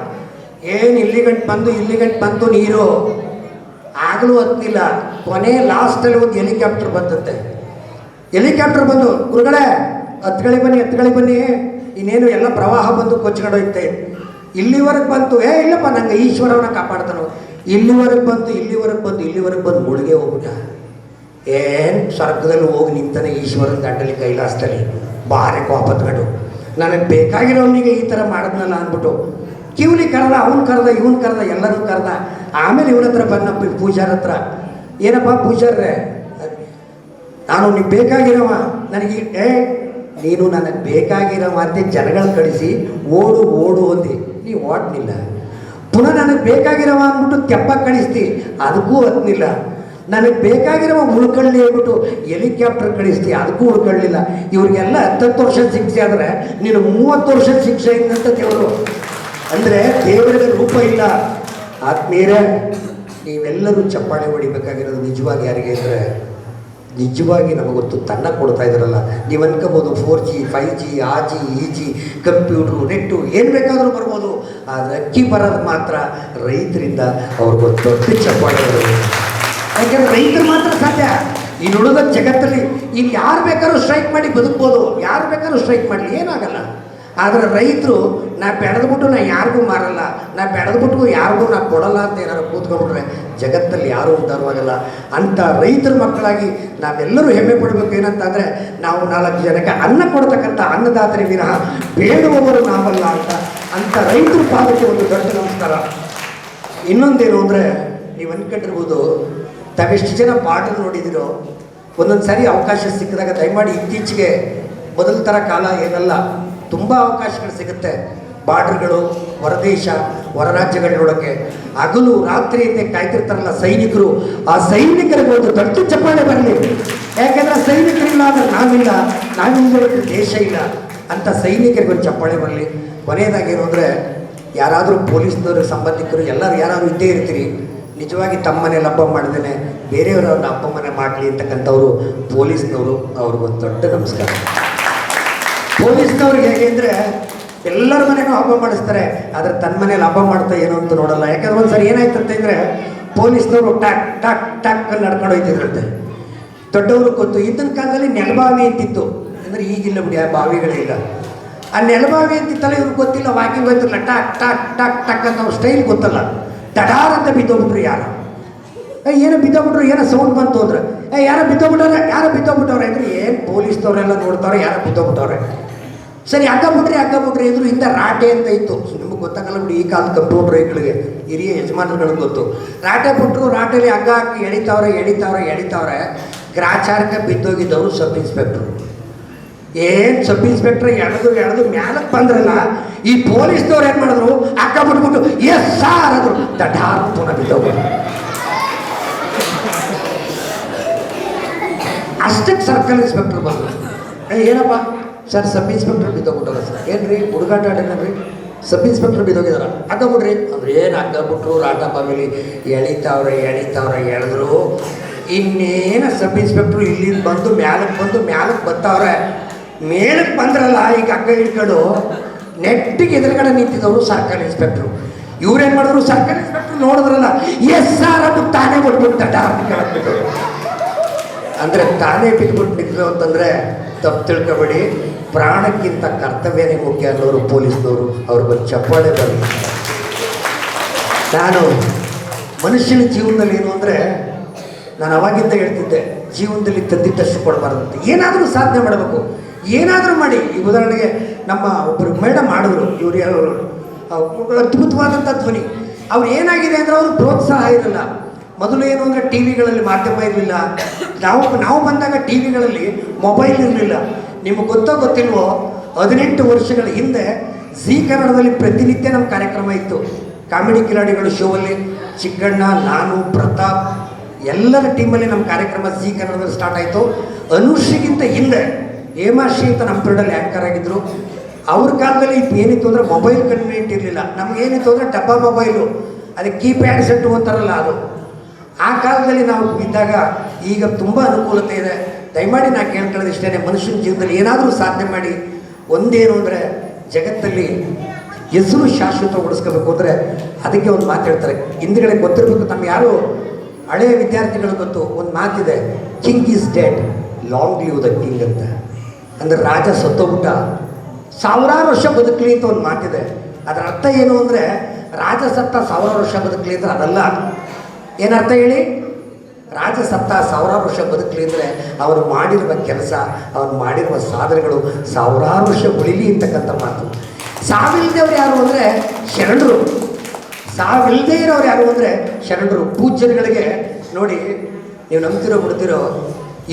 ಏನು ಇಲ್ಲಿ ಗಂಟು ಬಂದು ಇಲ್ಲಿ ಗಂಟು ಬಂತು ನೀರು? ಆಗಲೂ ಹತ್ತಿಲ್ಲ ಕೊನೆ ಲಾಸ್ಟಲ್ಲಿ ಒಂದು ಹೆಲಿಕಾಪ್ಟರ್ ಬಂತಂತೆ. ಹೆಲಿಕಾಪ್ಟರ್ ಬಂದು ಗುರುಗಳೇ ಹತ್ಗಳಿ ಬನ್ನಿ ಹತ್ಗಳಿ ಬನ್ನಿ. ಇನ್ನೇನು ಎಲ್ಲ ಪ್ರವಾಹ ಬಂದು ಕೊಚ್ಕೊಂಡೋಯ್ತೆ ಇಲ್ಲಿವರೆಗೆ ಬಂತು ಏ, ಇಲ್ಲಪ್ಪ, ನಂಗೆ ಈಶ್ವರವನ್ನ ಕಾಪಾಡ್ತಾನೋ ಇಲ್ಲಿವರೆಗೆ ಬಂತು ಇಲ್ಲಿವರೆಗೆ ಬಂದು ಇಲ್ಲಿವರೆಗೆ ಬಂದು ಮುಳುಗೆ ಹೋಗ್ಬಿಟ್ಟ. ಏನು, ಸ್ವರ್ಗದಲ್ಲಿ ಹೋಗಿ ನಿಂತಾನೆ ಈಶ್ವರನ ದಂಡಲಿ ಕೈಲಾಸದಲ್ಲಿ? ಬಾರೆ ಕೋಪತ್ಗಡು ನನಗೆ ಬೇಕಾಗಿರೋನಿಗೆ ಈ ಥರ ಮಾಡಿದ್ನಲ್ಲ ಅಂದ್ಬಿಟ್ಟು. ಕಿವ್ಲಿ ಕರೆದ, ಅವ್ನು ಕರೆದ, ಇವನು ಕರೆದ, ಎಲ್ಲರೂ ಕರೆದ. ಆಮೇಲೆ ಇವನ ಹತ್ರ ಬಂದಪ್ಪ ಪೂಜಾರ ಹತ್ರ. ಏನಪ್ಪ ಪೂಜಾರ್ರೆ? ನಾನು ನಿಮ್ಗೆ ಬೇಕಾಗಿರೋವ. ನನಗೆ ಏ ನೀನು ನನಗೆ ಬೇಕಾಗಿರೋ ಮಾತೆ ಜನಗಳು ಕಳಿಸಿ ಓಡು ಓಡು ಅಂದಿ. ನೀ ಓಡ್ನಿಲ್ಲ ಪುನಃ ನನಗೆ ಬೇಕಾಗಿರೋವ ಅಂದ್ಬಿಟ್ಟು ತೆಪ್ಪ ಕಳಿಸ್ತಿ. ಅದಕ್ಕೂ ಹತ್ನಿಲ್ಲ. ನನಗೆ ಬೇಕಾಗಿರೋ ಉಳ್ಕೊಳ್ಳಿ ಹೇಳ್ಬಿಟ್ಟು ಹೆಲಿಕಾಪ್ಟರ್ ಕಳಿಸ್ತಿ. ಅದಕ್ಕೂ ಉಳ್ಕೊಳ್ಳಿಲ್ಲ. ಇವ್ರಿಗೆಲ್ಲ ಹತ್ತತ್ತು ವರ್ಷದ ಶಿಕ್ಷೆ ಆದರೆ ನೀನು ಮೂವತ್ತು ವರ್ಷದ ಶಿಕ್ಷೆ ಇದ್ದಂಥ ದೇವರು ಅಂದರೆ ದೇವರಿಗೆ ರೂಪ ಇಲ್ಲ. ಆತ್ಮೀಯರೇ, ನೀವೆಲ್ಲರೂ ಚಪ್ಪಾಳೆ ಹೊಡಿಬೇಕಾಗಿರೋದು ನಿಜವಾಗಿ ಯಾರಿಗೆ ಅಂದರೆ ನಿಜವಾಗಿ ನಮಗೊತ್ತು ತನ್ನ ಕೊಡ್ತಾ ಇದ್ರಲ್ಲ. ನೀವು ಅನ್ಕೋಬೋದು ಫೋರ್ ಜಿ ಫೈವ್ ಜಿ ಆ ಜಿ ಈ ಜಿ ಕಂಪ್ಯೂಟ್ರು ನೆಟ್ಟು ಏನು ಬೇಕಾದರೂ ಬರ್ಬೋದು. ಆದರೆ ಅಕ್ಕಿ ಬರೋದು ಮಾತ್ರ ರೈತರಿಂದ ಅವ್ರಿಗೊಂದು ದೊಡ್ಡ ಚಪ್ಪಾಳೆ ಯಾಕೆಂದರೆ ರೈತರು ಮಾತ್ರ ಸಾಧ್ಯ. ಈ ನುಡಿದ ಜಗತ್ತಲ್ಲಿ ಇಲ್ಲಿ ಯಾರು ಬೇಕಾದ್ರೂ ಸ್ಟ್ರೈಕ್ ಮಾಡಿ ಬದುಕ್ಬೋದು. ಯಾರು ಬೇಕಾದ್ರೂ ಸ್ಟ್ರೈಕ್ ಮಾಡಲಿ. ಏನಾಗಲ್ಲ. ಆದರೆ ರೈತರು, ನಾ ಬೆಳೆದ್ಬಿಟ್ಟು ನಾ ಯಾರಿಗೂ ಮಾರಲ್ಲ, ನಾ ಬೆಳೆದ್ಬಿಟ್ಟು ಯಾರಿಗೂ ನಾ ಕೊಡಲ್ಲ ಅಂತ ಏನಾದ್ರು ಕೂತ್ಕೊಂಡ್ಬಿಟ್ರೆ ಜಗತ್ತಲ್ಲಿ ಯಾರೂ ಉದ್ಧಾರವಾಗಲ್ಲ. ಅಂಥ ರೈತರ ಮಕ್ಕಳಾಗಿ ನಾವೆಲ್ಲರೂ ಹೆಮ್ಮೆ ಪಡಬೇಕು ಏನಂತಂದರೆ, ನಾವು ನಾಲ್ಕು ಜನಕ್ಕೆ ಅನ್ನ ಕೊಡ್ತಕ್ಕಂಥ ಅನ್ನದಾತರಿ ವಿನಃ ಬೇಡುವವರು ನಾವಲ್ಲ ಅಂತ ಅಂಥ ರೈತರ ಪಾದಕ್ಕೆ ಒಂದು ದೊಡ್ಡ ನಮಸ್ಕಾರ. ಇನ್ನೊಂದೇನು ಅಂದರೆ, ನೀವು ಅನ್ಕೊಂಡಿರ್ಬೋದು ತಾವೆಷ್ಟು ಜನ ಪಾಠ ನೋಡಿದಿರೋ ಒಂದೊಂದು ಸಾರಿ ಅವಕಾಶ ಸಿಕ್ಕಿದಾಗ ದಯಮಾಡಿ ಇತ್ತೀಚೆಗೆ ಮೊದಲ ಥರ ಕಾಲ ಏನಲ್ಲ ತುಂಬ ಅವಕಾಶಗಳು ಸಿಗುತ್ತೆ. ಬಾರ್ಡ್ರ್ಗಳು, ಹೊರದೇಶ ಹೊರ ರಾಜ್ಯಗಳು ನೋಡೋಕ್ಕೆ ಹಗಲು, ರಾತ್ರಿ ಅಂತ ಕಾಯ್ತಿರ್ತಾರಲ್ಲ ಸೈನಿಕರು. ಆ ಸೈನಿಕರಿಗೆ ಒಂದು ದೊಡ್ಡ ಚಪ್ಪಾಳೆ ಬರಲಿ. ಯಾಕೆಂದ್ರೆ ಸೈನಿಕರಿಲ್ಲ ಅಂದ್ರೆ ನಾವಿಲ್ಲ ನಾವಿಲ್ಲದ ದೇಶ ಇಲ್ಲ ಅಂತ ಸೈನಿಕರಿಗೆ ಒಂದು ಚಪ್ಪಾಳೆ ಬರಲಿ. ಕೊನೆಯದಾಗೇನು ಅಂದರೆ, ಯಾರಾದರೂ ಪೊಲೀಸ್ನವರು, ಸಂಬಂಧಿಕರು, ಎಲ್ಲರೂ ಯಾರಾದರೂ ಇದ್ದೇ ಇರ್ತೀರಿ. ನಿಜವಾಗಿ ತಮ್ಮನೆ ಹಬ್ಬ ಮಾಡ್ದೇನೆ ಬೇರೆಯವರವ್ರನ್ನ ಹಬ್ಬ ಮನೆ ಮಾಡಲಿ ಅಂತಕ್ಕಂಥವ್ರು ಪೊಲೀಸ್ನವರು, ಅವ್ರಿಗೊಂದು ದೊಡ್ಡ ನಮಸ್ಕಾರ. ಪೊಲೀಸ್ನವ್ರಿಗೆ ಹೇಗೆ ಅಂದರೆ ಎಲ್ಲರ ಮನೆಯೂ ಹಬ್ಬ ಮಾಡಿಸ್ತಾರೆ, ಆದರೆ ತನ್ನ ಮನೇಲಿ ಹಬ್ಬ ಮಾಡ್ತಾ ಏನು ಅಂತ ನೋಡಲ್ಲ. ಯಾಕಂದ್ರೆ ಒಂದ್ಸರಿ ಏನಾಯ್ತು ಅಂತಂದರೆ ಪೊಲೀಸ್ನವರು ಟಾಕ್ ಟಾಕ್ ಟಾಕ್ ಅಲ್ಲಿ ನಡ್ಕೊಂಡು ಹೋಯ್ತಿದ್ರಂತೆ. ದೊಡ್ಡವರು ಗೊತ್ತು ಇದ್ದಿನ ಕಾಲದಲ್ಲಿ ನೆಲಬಾವಿ ಅಂತಿತ್ತು. ಅಂದರೆ ಈಗಿಲ್ಲ ಬಿಡಿ, ಆ ಬಾವಿಗಳೇ ಇಲ್ಲ. ಆ ನೆಲಬಾವಿ ಅಂತಿತ್ತಲ್ಲ ಇವ್ರಿಗೆ ಗೊತ್ತಿಲ್ಲ, ವಾಕಿಂಗ್ ಹೋಯ್ತಿರಲ್ಲ ಟಾಕ್ ಟಾಕ್ ಟಾಕ್ ಟಾಕ್ ಅಂತ ಅವ್ರ ಸ್ಟೈಲ್ ಗೊತ್ತಲ್ಲ. ಟಟಾರ್ ಅಂತ ಬಿದ್ದೋಗ್ಬಿಟ್ರು ಯಾರು? ಏನೋ ಬಿದ್ದೋಗ್ಬಿಟ್ರು, ಏನೋ ಸೌಂಡ್ ಬಂತು ಅಂದ್ರೆ. ಏ, ಯಾರೋ ಬಿದ್ದೋಗ್ಬಿಟ್ಟವ್ರೆ ಯಾರೋ ಬಿದ್ದೋಗ್ಬಿಟ್ಟವ್ರೆ? ಅಂದ್ರೆ ಏನು ಪೊಲೀಸ್ನವರೆಲ್ಲ ನೋಡ್ತಾರೆ ಯಾರೋ ಬಿದ್ದೋಗ್ಬಿಟ್ಟವ್ರೆ? ಸರಿ ಅಕ್ಕ ಬಿಟ್ರಿ ಅಗ್ಗ ಬಿಟ್ರಿ ಇದ್ರು ಹಿಂದೆ ರಾಟೆ ಅಂತ ಇತ್ತು. ನಿಮಗೆ ಗೊತ್ತಾಗಲ್ಲ ಬಿಡಿ, ಈ ಕಾಲದ ಕಂಪ್ಯೂಟರ್ ಕಂಪ್ಯೂಟರ್ಗಳಿಗೆ ಹಿರಿಯ ಯಜಮಾನರುಗಳಿಗೆ ಗೊತ್ತು. ರಾಟೆ ಬಿಟ್ಟರು ರಾಟೆಲಿ ಹಗ್ಗ ಹಾಕಿ ಎಳಿತಾವ್ರೆ ಎಳಿತಾವ್ರೆ ಎಳಿತಾವ್ರೆ, ಗ್ರಾಚಾರಕ್ಕೆ ಬಿದ್ದೋಗಿದ್ದವರು ಸಬ್ ಇನ್ಸ್ಪೆಕ್ಟ್ರು. ಏನು ಸಬ್ ಇನ್ಸ್ಪೆಕ್ಟ್ರ್, ಎಳೆದು ಎಳೆದು ಮ್ಯಾಲಕ್ಕೆ ಬಂದ್ರಲ್ಲ, ಈ ಪೊಲೀಸ್ನವ್ರು ಏನು ಮಾಡಿದ್ರು? ಅಕ್ಕ ಬಿಟ್ಬಿಟ್ಟು, ಎಸ್ ಸಾರ್ ಅಂದ್ರು. ದಢಾರ್ ಪುನಃ ಬಿದ್ದೋಗ್ರು. ಅಷ್ಟಕ್ಕೆ ಸರ್ಕಲ್ ಇನ್ಸ್ಪೆಕ್ಟರ್ ಬಂದರು. ಏನಪ್ಪ? ಸರ್ ಸಬ್ ಇನ್ಸ್ಪೆಕ್ಟರ್ ಬಿದ್ದೋಗ್ಬಿಟ್ಟಲ್ಲ ಸರ್. ಏನು ಹುಡುಗಾಟ ಆಡಿದ್ರಿ ಸಬ್ ಇನ್ಸ್ಪೆಕ್ಟರ್ ಬಿದ್ದೋಗಿದಾರ. ಹಾಕಬಿಡ್ರಿ ಬಿಡ್ರಿ ಅಂದ್ರೆ ಏನು ಹಾಕಬಿಟ್ರು ಬಿಟ್ರು ರಾಟ ಬಾವಿಲಿ ಎಳಿತಾವ್ರೆ ಎಳಿತಾವ್ರೆ ಎಳೆದ್ರು. ಇನ್ನೇನು ಸಬ್ ಇನ್ಸ್ಪೆಕ್ಟ್ರು ಇಲ್ಲಿಂದ ಬಂದು ಮ್ಯಾಲಕ್ಕೆ ಬಂದು ಮ್ಯಾಲಕ್ಕೆ ಬರ್ತಾವ್ರೆ ಮೇಲಕ್ಕೆ ಬಂದ್ರಲ್ಲ ಈಗ ಅಕ್ಕ ಹಿಡ್ಕೊಂಡು ನೆಟ್ಟಿಗೆ ಎದುರುಗಡೆ ನಿಂತಿದ್ದವರು ಸರ್ಕಾರಿ ಇನ್ಸ್ಪೆಕ್ಟ್ರು. ಇವ್ರೇನು ಮಾಡಿದ್ರು? ಸರ್ಕಾರಿ ಇನ್ಸ್ಪೆಕ್ಟ್ರು ನೋಡಿದ್ರಲ್ಲ. ಎಸ್ ಸರ್ ಅದು ತಾನೇ ಬಿಟ್ಬಿಟ್ಟು ಕೆಳಗೆ ಅಂದರೆ ತಾನೇ ಬಿಟ್ಬಿಟ್ಟು ನಿಂತಿದ್ರು ಅಂತಂದರೆ ತಪ್ಪು ತಿಳ್ಕೊಬೇಡಿ. ಪ್ರಾಣಕ್ಕಿಂತ ಕರ್ತವ್ಯನೇ ಮುಖ್ಯ ಅನ್ನೋರು ಪೊಲೀಸ್ನವರು. ಅವ್ರಿಗೊಂದು ಚಪ್ಪಾಳೆ ಬರಲಿ. ನಾನು ಮನುಷ್ಯನ ಜೀವನದಲ್ಲಿ ಏನು ಅಂದರೆ, ನಾನು ಅವಾಗಿಂದ ಹೇಳ್ತಿದ್ದೆ, ಜೀವನದಲ್ಲಿ ತದ್ದಿಟ್ಟಷ್ಟು ಕೊಡಬಾರ್ದಂತೆ ಏನಾದರೂ ಸಾಧನೆ ಮಾಡಬೇಕು. ಏನಾದರೂ ಮಾಡಿ. ಈ ಉದಾಹರಣೆಗೆ ನಮ್ಮ ಒಬ್ಬರು ಮೇಡಮ್ ಮಾಡಿದ್ರು. ಇವರು ಯಾರು? ಅದ್ಭುತವಾದಂಥ ಧ್ವನಿ. ಅವ್ರು ಏನಾಗಿದೆ ಅಂದರೆ ಅವರು ಪ್ರೋತ್ಸಾಹ ಇರಲ್ಲ. ಮೊದಲು ಏನು ಅಂದರೆ ಟಿ ವಿಗಳಲ್ಲಿ ಮಾಧ್ಯಮ ಇರಲಿಲ್ಲ. ನಾವು ನಾವು ಬಂದಾಗ ಟಿ ವಿಗಳಲ್ಲಿ ಮೊಬೈಲ್ ಇರಲಿಲ್ಲ. ನಿಮಗೆ ಗೊತ್ತೋ ಗೊತ್ತಿಲ್ವೋ, ಹದಿನೆಂಟು ವರ್ಷಗಳ ಹಿಂದೆ ಜಿ ಕನ್ನಡದಲ್ಲಿ ಪ್ರತಿನಿತ್ಯ ನಮ್ಮ ಕಾರ್ಯಕ್ರಮ ಇತ್ತು. ಕಾಮಿಡಿ ಕಿಲಾಡಿಗಳು ಶೋವಲ್ಲಿ, ಚಿಕ್ಕಣ್ಣ, ನಾನು, ಪ್ರತಾಪ್, ಎಲ್ಲರ ಟೀಮಲ್ಲಿ ನಮ್ಮ ಕಾರ್ಯಕ್ರಮ ಜಿ ಕನ್ನಡದಲ್ಲಿ ಸ್ಟಾರ್ಟ್ ಆಯಿತು. ಅನುಶ್ರೀಗಿಂತ ಹಿಂದೆ ಹೇಮಾಶ್ರೀ ಅಂತ ನಮ್ಮ ಪೀರಿಯಡಲ್ಲಿ ಆ್ಯಂಕರ್ ಆಗಿದ್ದರು ಅವ್ರ ಕಾಲದಲ್ಲಿ ಇದು ಏನಿತ್ತು ಅಂದರೆ ಮೊಬೈಲ್ ಕನ್ವೀನಿಯಂಟ್ ಇರಲಿಲ್ಲ. ನಮಗೇನಿತ್ತು ಅಂದರೆ ಡಬ್ಬಾ ಮೊಬೈಲು. ಅದಕ್ಕೆ ಕೀಪ್ಯಾಡ್ ಸೆಟ್ಟು ಅಂತಾರಲ್ಲ ಅದು. ಆ ಕಾಲದಲ್ಲಿ ನಾವು ಇದ್ದಾಗ ಈಗ ತುಂಬ ಅನುಕೂಲತೆ ಇದೆ. ದಯಮಾಡಿ ನಾನು ಕೇಳ್ಕೊಳ್ಳೋದು ಇಷ್ಟೇ ಮನುಷ್ಯನ ಜೀವನದಲ್ಲಿ ಏನಾದರೂ ಸಾಧನೆ ಮಾಡಿ. ಒಂದೇನು ಅಂದರೆ ಜಗತ್ತಲ್ಲಿ ಹೆಸರು ಶಾಶ್ವತ ಉಳಿಸ್ಕೋಬೇಕು ಅಂದರೆ ಅದಕ್ಕೆ ಒಂದು ಮಾತು ಹೇಳ್ತಾರೆ. ಹಿಂದ್ಗಡೆ ಗೊತ್ತಿರಬೇಕು ತಮ್ಮ ಯಾರು ಹಳೆಯ ವಿದ್ಯಾರ್ಥಿಗಳು ಗೊತ್ತು, ಒಂದು ಮಾತಿದೆ king is dead long live the king ಅಂತ. ಅಂದರೆ ರಾಜ ಸತ್ತೋಗ್ಬಿಟ್ಟ ಸಾವಿರಾರು ವರ್ಷ ಬದುಕಲಿ ಅಂತ ಒಂದು ಮಾತಿದೆ. ಅದರ ಅರ್ಥ ಏನು ಅಂದರೆ ರಾಜ ಸತ್ತ ಸಾವಿರಾರು ವರ್ಷ ಬದುಕಲಿ ಅಂದರೆ ಅದಲ್ಲ. ಏನರ್ಥ ಹೇಳಿ? ರಾಜ ಸತ್ತ ಸಾವಿರಾರು ವರ್ಷ ಬದುಕಲಿ ಅಂದರೆ ಅವನು ಮಾಡಿರುವ ಕೆಲಸ, ಅವರು ಮಾಡಿರುವ ಸಾಧನೆಗಳು ಸಾವಿರಾರು ವರ್ಷ ಉಳಿಲಿ ಅಂತಕ್ಕಂಥ ಮಾತು. ಸಾವಿಲ್ದವ್ರು ಯಾರು ಅಂದರೆ ಶರಣರು. ಸಾವಿಲ್ದೇ ಇರೋರು ಯಾರು ಅಂದರೆ ಶರಣರು. ಪೂಜ್ಯರುಗಳಿಗೆ ನೋಡಿ, ನೀವು ನಂಬ್ತಿರೋ ಬಿಡ್ತಿರೋ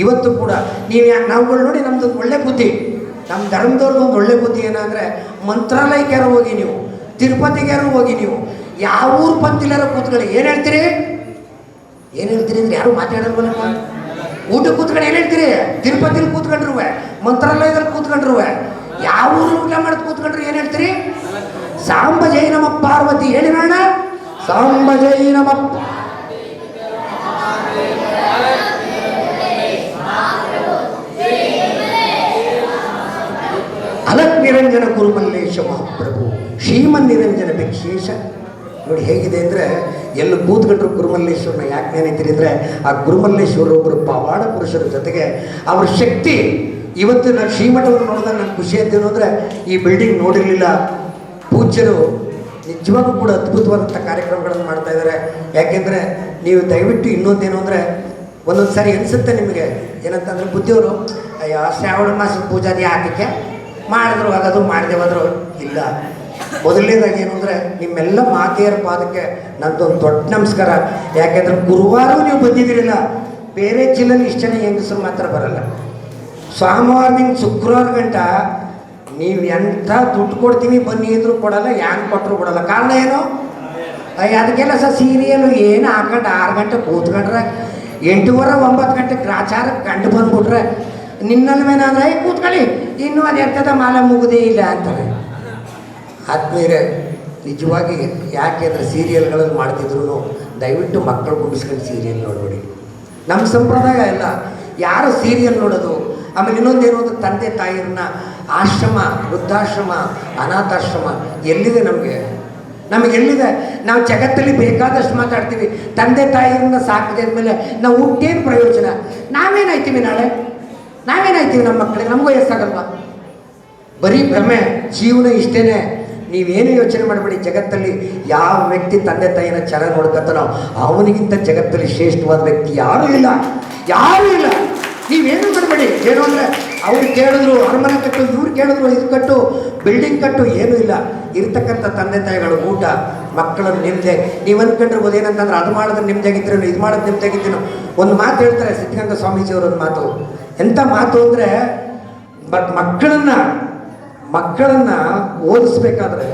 ಇವತ್ತು ಕೂಡ ನೀವು ನಾವುಗಳು ನೋಡಿ ನಮ್ಮದು ಒಳ್ಳೆ ಬುದ್ಧಿ. ನಮ್ಮ ಧರ್ಮದವ್ರಿಗೆ ಒಂದು ಒಳ್ಳೆ ಬುದ್ಧಿ ಏನಂದರೆ ಮಂತ್ರಾಲಯಕ್ಕೆ ಹೋಗಿ ನೀವು, ತಿರುಪತಿಗೆ ಯಾರು ಹೋಗಿ ನೀವು, ಯಾವ ಊರು ಪಂತಿಲಾರ ಕೂತ್ಕೊಳ್ಳಿ. ಏನು ಹೇಳ್ತೀರಿ? ಏನು ಹೇಳ್ತೀರಿ ಅಂದ್ರೆ ಯಾರು ಮಾತಾಡಲ್ವಲ್ಲ ಊಟ ಕೂತ್ಕೊಂಡು ಏನ್ ಹೇಳ್ತೀರಿ? ತಿರುಪತಿಲಿ ಕೂತ್ಕೊಂಡ್ರುವೆ, ಮಂತ್ರಾಲಯದಲ್ಲಿ ಕೂತ್ಕೊಂಡ್ರುವೆ, ಯಾವ ಊರು ಊಟ ಮಾಡಿ ಕೂತ್ಕೊಂಡ್ರು ಏನು ಹೇಳ್ತೀರಿ? ಸಾಂಬ ನಮ ಪಾರ್ವತಿ. ಹೇಳಿರೋಣ ಸಾಂಬ ನಮ ಅಲಕ್ ನಿರಂಜನ ಗುರುಮಲ್ಲೇಶ ಮಹಾಪ್ರಭು, ಶ್ರೀಮನ್ ನಿರಂಜನ ಭಿಕ್ಷೇಶ. ನೋಡಿ ಹೇಗಿದೆ ಅಂದರೆ ಎಲ್ಲಿ ಕೂತ್ಕೊಂಡ್ರು ಗುರುಮಲ್ಲೇಶ್ವರನ ಯಾಕೆ ನೆನೀತಿರಿದ್ರೆ ಆ ಗುರುಮಲ್ಲೇಶ್ವರ ಒಬ್ಬರು ಪವಾಡ ಪುರುಷರ ಜೊತೆಗೆ ಅವ್ರ ಶಕ್ತಿ ಇವತ್ತು ನಾನು ಶ್ರೀಮಠವನ್ನು ನೋಡಿದಾಗ ನಾನು ಖುಷಿ ಅಂತೇನು ಅಂದರೆ ಈ ಬಿಲ್ಡಿಂಗ್ ನೋಡಿರಲಿಲ್ಲ. ಪೂಜ್ಯರು ನಿಜವಾಗೂ ಕೂಡ ಅದ್ಭುತವಾದಂಥ ಕಾರ್ಯಕ್ರಮಗಳನ್ನು ಮಾಡ್ತಾ ಇದ್ದಾರೆ. ಯಾಕೆಂದರೆ ನೀವು ದಯವಿಟ್ಟು ಇನ್ನೊಂದೇನು ಅಂದರೆ ಒಂದೊಂದು ಸಾರಿ ಅನಿಸುತ್ತೆ ನಿಮಗೆ. ಏನಂತಂದರೆ ಬುದ್ಧಿಯವರು, ಅಯ್ಯೋ, ಶ್ರಾವಣ ಮಾಸದ ಪೂಜಾದಿ ಹಾಕಕ್ಕೆ ಮಾಡಿದ್ರು ಆಗೋದು ಮಾಡದೆ ಹೋದ್ರು. ಇಲ್ಲ. ಮೊದಲನೇದಾಗಿ ಏನು ಅಂದರೆ, ನಿಮ್ಮೆಲ್ಲ ಮಾತೆಯರ ಪಾದಕ್ಕೆ ನಂದೊಂದು ದೊಡ್ಡ ನಮಸ್ಕಾರ. ಯಾಕೆಂದ್ರೆ ಗುರುವಾರ ನೀವು ಬಂದಿದ್ದೀರಿಲ್ಲ, ಬೇರೆ ಜಿಲ್ಲೆಯಲ್ಲಿ ಇಷ್ಟು ಜನ ಹೆಂಗಸರು ಮಾತ್ರ ಬರಲ್ಲ. ಸೋಮವಾರದಿಂದ ಶುಕ್ರವಾರ ಗಂಟ ನೀವು ಎಂಥ ದುಡ್ಡು ಕೊಡ್ತೀನಿ ಬನ್ನಿ ಇದ್ರೂ ಕೊಡಲ್ಲ, ಯಾನ್ ಕೊಟ್ಟರು ಕೊಡಲ್ಲ. ಕಾರಣ ಏನು? ಅದಕ್ಕೆಲ್ಲ ಸರ್ ಸೀರಿಯಲು ಏನು ಹಾಕೊಂಡು ಆರು ಗಂಟೆ ಕೂತ್ಕೊಂಡ್ರೆ, ಎಂಟೂವರೆ ಒಂಬತ್ತು ಗಂಟೆ ಗ್ರಾಚಾರ ಕಂಡು ಬಂದ್ಬಿಟ್ರೆ ನಿನ್ನಲ್ಲಿ ಮೇನಾದ್ರೆ ಕೂತ್ಕೊಳ್ಳಿ, ಇನ್ನೂ ಅದು ಎತ್ತದ ಮಾಲೆ ಮುಗುದೇ ಇಲ್ಲ ಅಂತಾರೆ. ಆದ್ಮೇಲೆ ನಿಜವಾಗಿ ಯಾಕೆ ಅಂದರೆ ಸೀರಿಯಲ್ಗಳಲ್ಲಿ ಮಾಡ್ತಿದ್ರು ದಯವಿಟ್ಟು ಮಕ್ಕಳು ಕುಡಿಸ್ಕೊಂಡು ಸೀರಿಯಲ್ ನೋಡಬೇಡಿ. ನಮ್ಮ ಸಂಪ್ರದಾಯ ಎಲ್ಲ ಯಾರು ಸೀರಿಯಲ್ ನೋಡೋದು? ಆಮೇಲೆ ಇನ್ನೊಂದೇನು ಒಂದು ತಂದೆ ತಾಯಿಯನ್ನ ಆಶ್ರಮ, ವೃದ್ಧಾಶ್ರಮ, ಅನಾಥಾಶ್ರಮ ಎಲ್ಲಿದೆ ನಮಗೆ? ನಮಗೆ ಎಲ್ಲಿದೆ? ನಾವು ಜಗತ್ತಲ್ಲಿ ಬೇಕಾದಷ್ಟು ಮಾತಾಡ್ತೀವಿ. ತಂದೆ ತಾಯಿಯನ್ನ ಸಾಕಿದೆ ಅಂದಮೇಲೆ ನಾವು ಹುಟ್ಟೇನು ಪ್ರಯೋಜನ? ನಾವೇನಾಯ್ತೀವಿ ನಾಳೆ? ನಾವೇನಾಯ್ತೀವಿ ನಮ್ಮ ಮಕ್ಕಳಿಗೆ? ನಮಗೂ ಎಷ್ಟಾಗಲ್ವಾ ಬರೀ ಭ್ರಮೆ, ಜೀವನ ಇಷ್ಟೇನೆ. ನೀವೇನು ಯೋಚನೆ ಮಾಡಬೇಡಿ, ಜಗತ್ತಲ್ಲಿ ಯಾವ ವ್ಯಕ್ತಿ ತಂದೆ ತಾಯಿನ ಚೆನ್ನಾಗಿ ನೋಡ್ಕೊತಾನೋ ಅವನಿಗಿಂತ ಜಗತ್ತಲ್ಲಿ ಶ್ರೇಷ್ಠವಾದ ವ್ಯಕ್ತಿ ಯಾರೂ ಇಲ್ಲ ಯಾರೂ ಇಲ್ಲ. ನೀವೇನು ಮಾಡಬೇಡಿ, ಏನು ಅಂದರೆ ಅವ್ರು ಕೇಳಿದ್ರು, ಅರಮನೆ ಕಟ್ಟು, ಇವ್ರು ಕೇಳಿದ್ರು, ಇದು ಕಟ್ಟು ಬಿಲ್ಡಿಂಗ್ ಕಟ್ಟು, ಏನೂ ಇಲ್ಲ. ಇರ್ತಕ್ಕಂಥ ತಂದೆ ತಾಯಿಗಳು ಊಟ, ಮಕ್ಕಳನ್ನು ನಿಮ್ಮದೆ ನೀವು ಅಂದ್ಕೊಂಡಿರ್ಬೋದು ಏನಂತಂದ್ರೆ ಅದು ಮಾಡೋದು ನಿಮ್ದಾಗಿದ್ದೀರೋ ಇದು ಮಾಡೋದು ನಿಮ್ದಾಗಿದ್ದೀನೋ ಒಂದು ಮಾತು ಹೇಳ್ತಾರೆ ಸಿದ್ಧಗಂಗಾ ಸ್ವಾಮೀಜಿಯವರು ಒಂದು ಮಾತು. ಎಂಥ ಮಾತು ಅಂದರೆ, ಬಟ್ ಮಕ್ಕಳನ್ನು ಮಕ್ಕಳನ್ನು ಓದಿಸ್ಬೇಕಾದ್ರೆ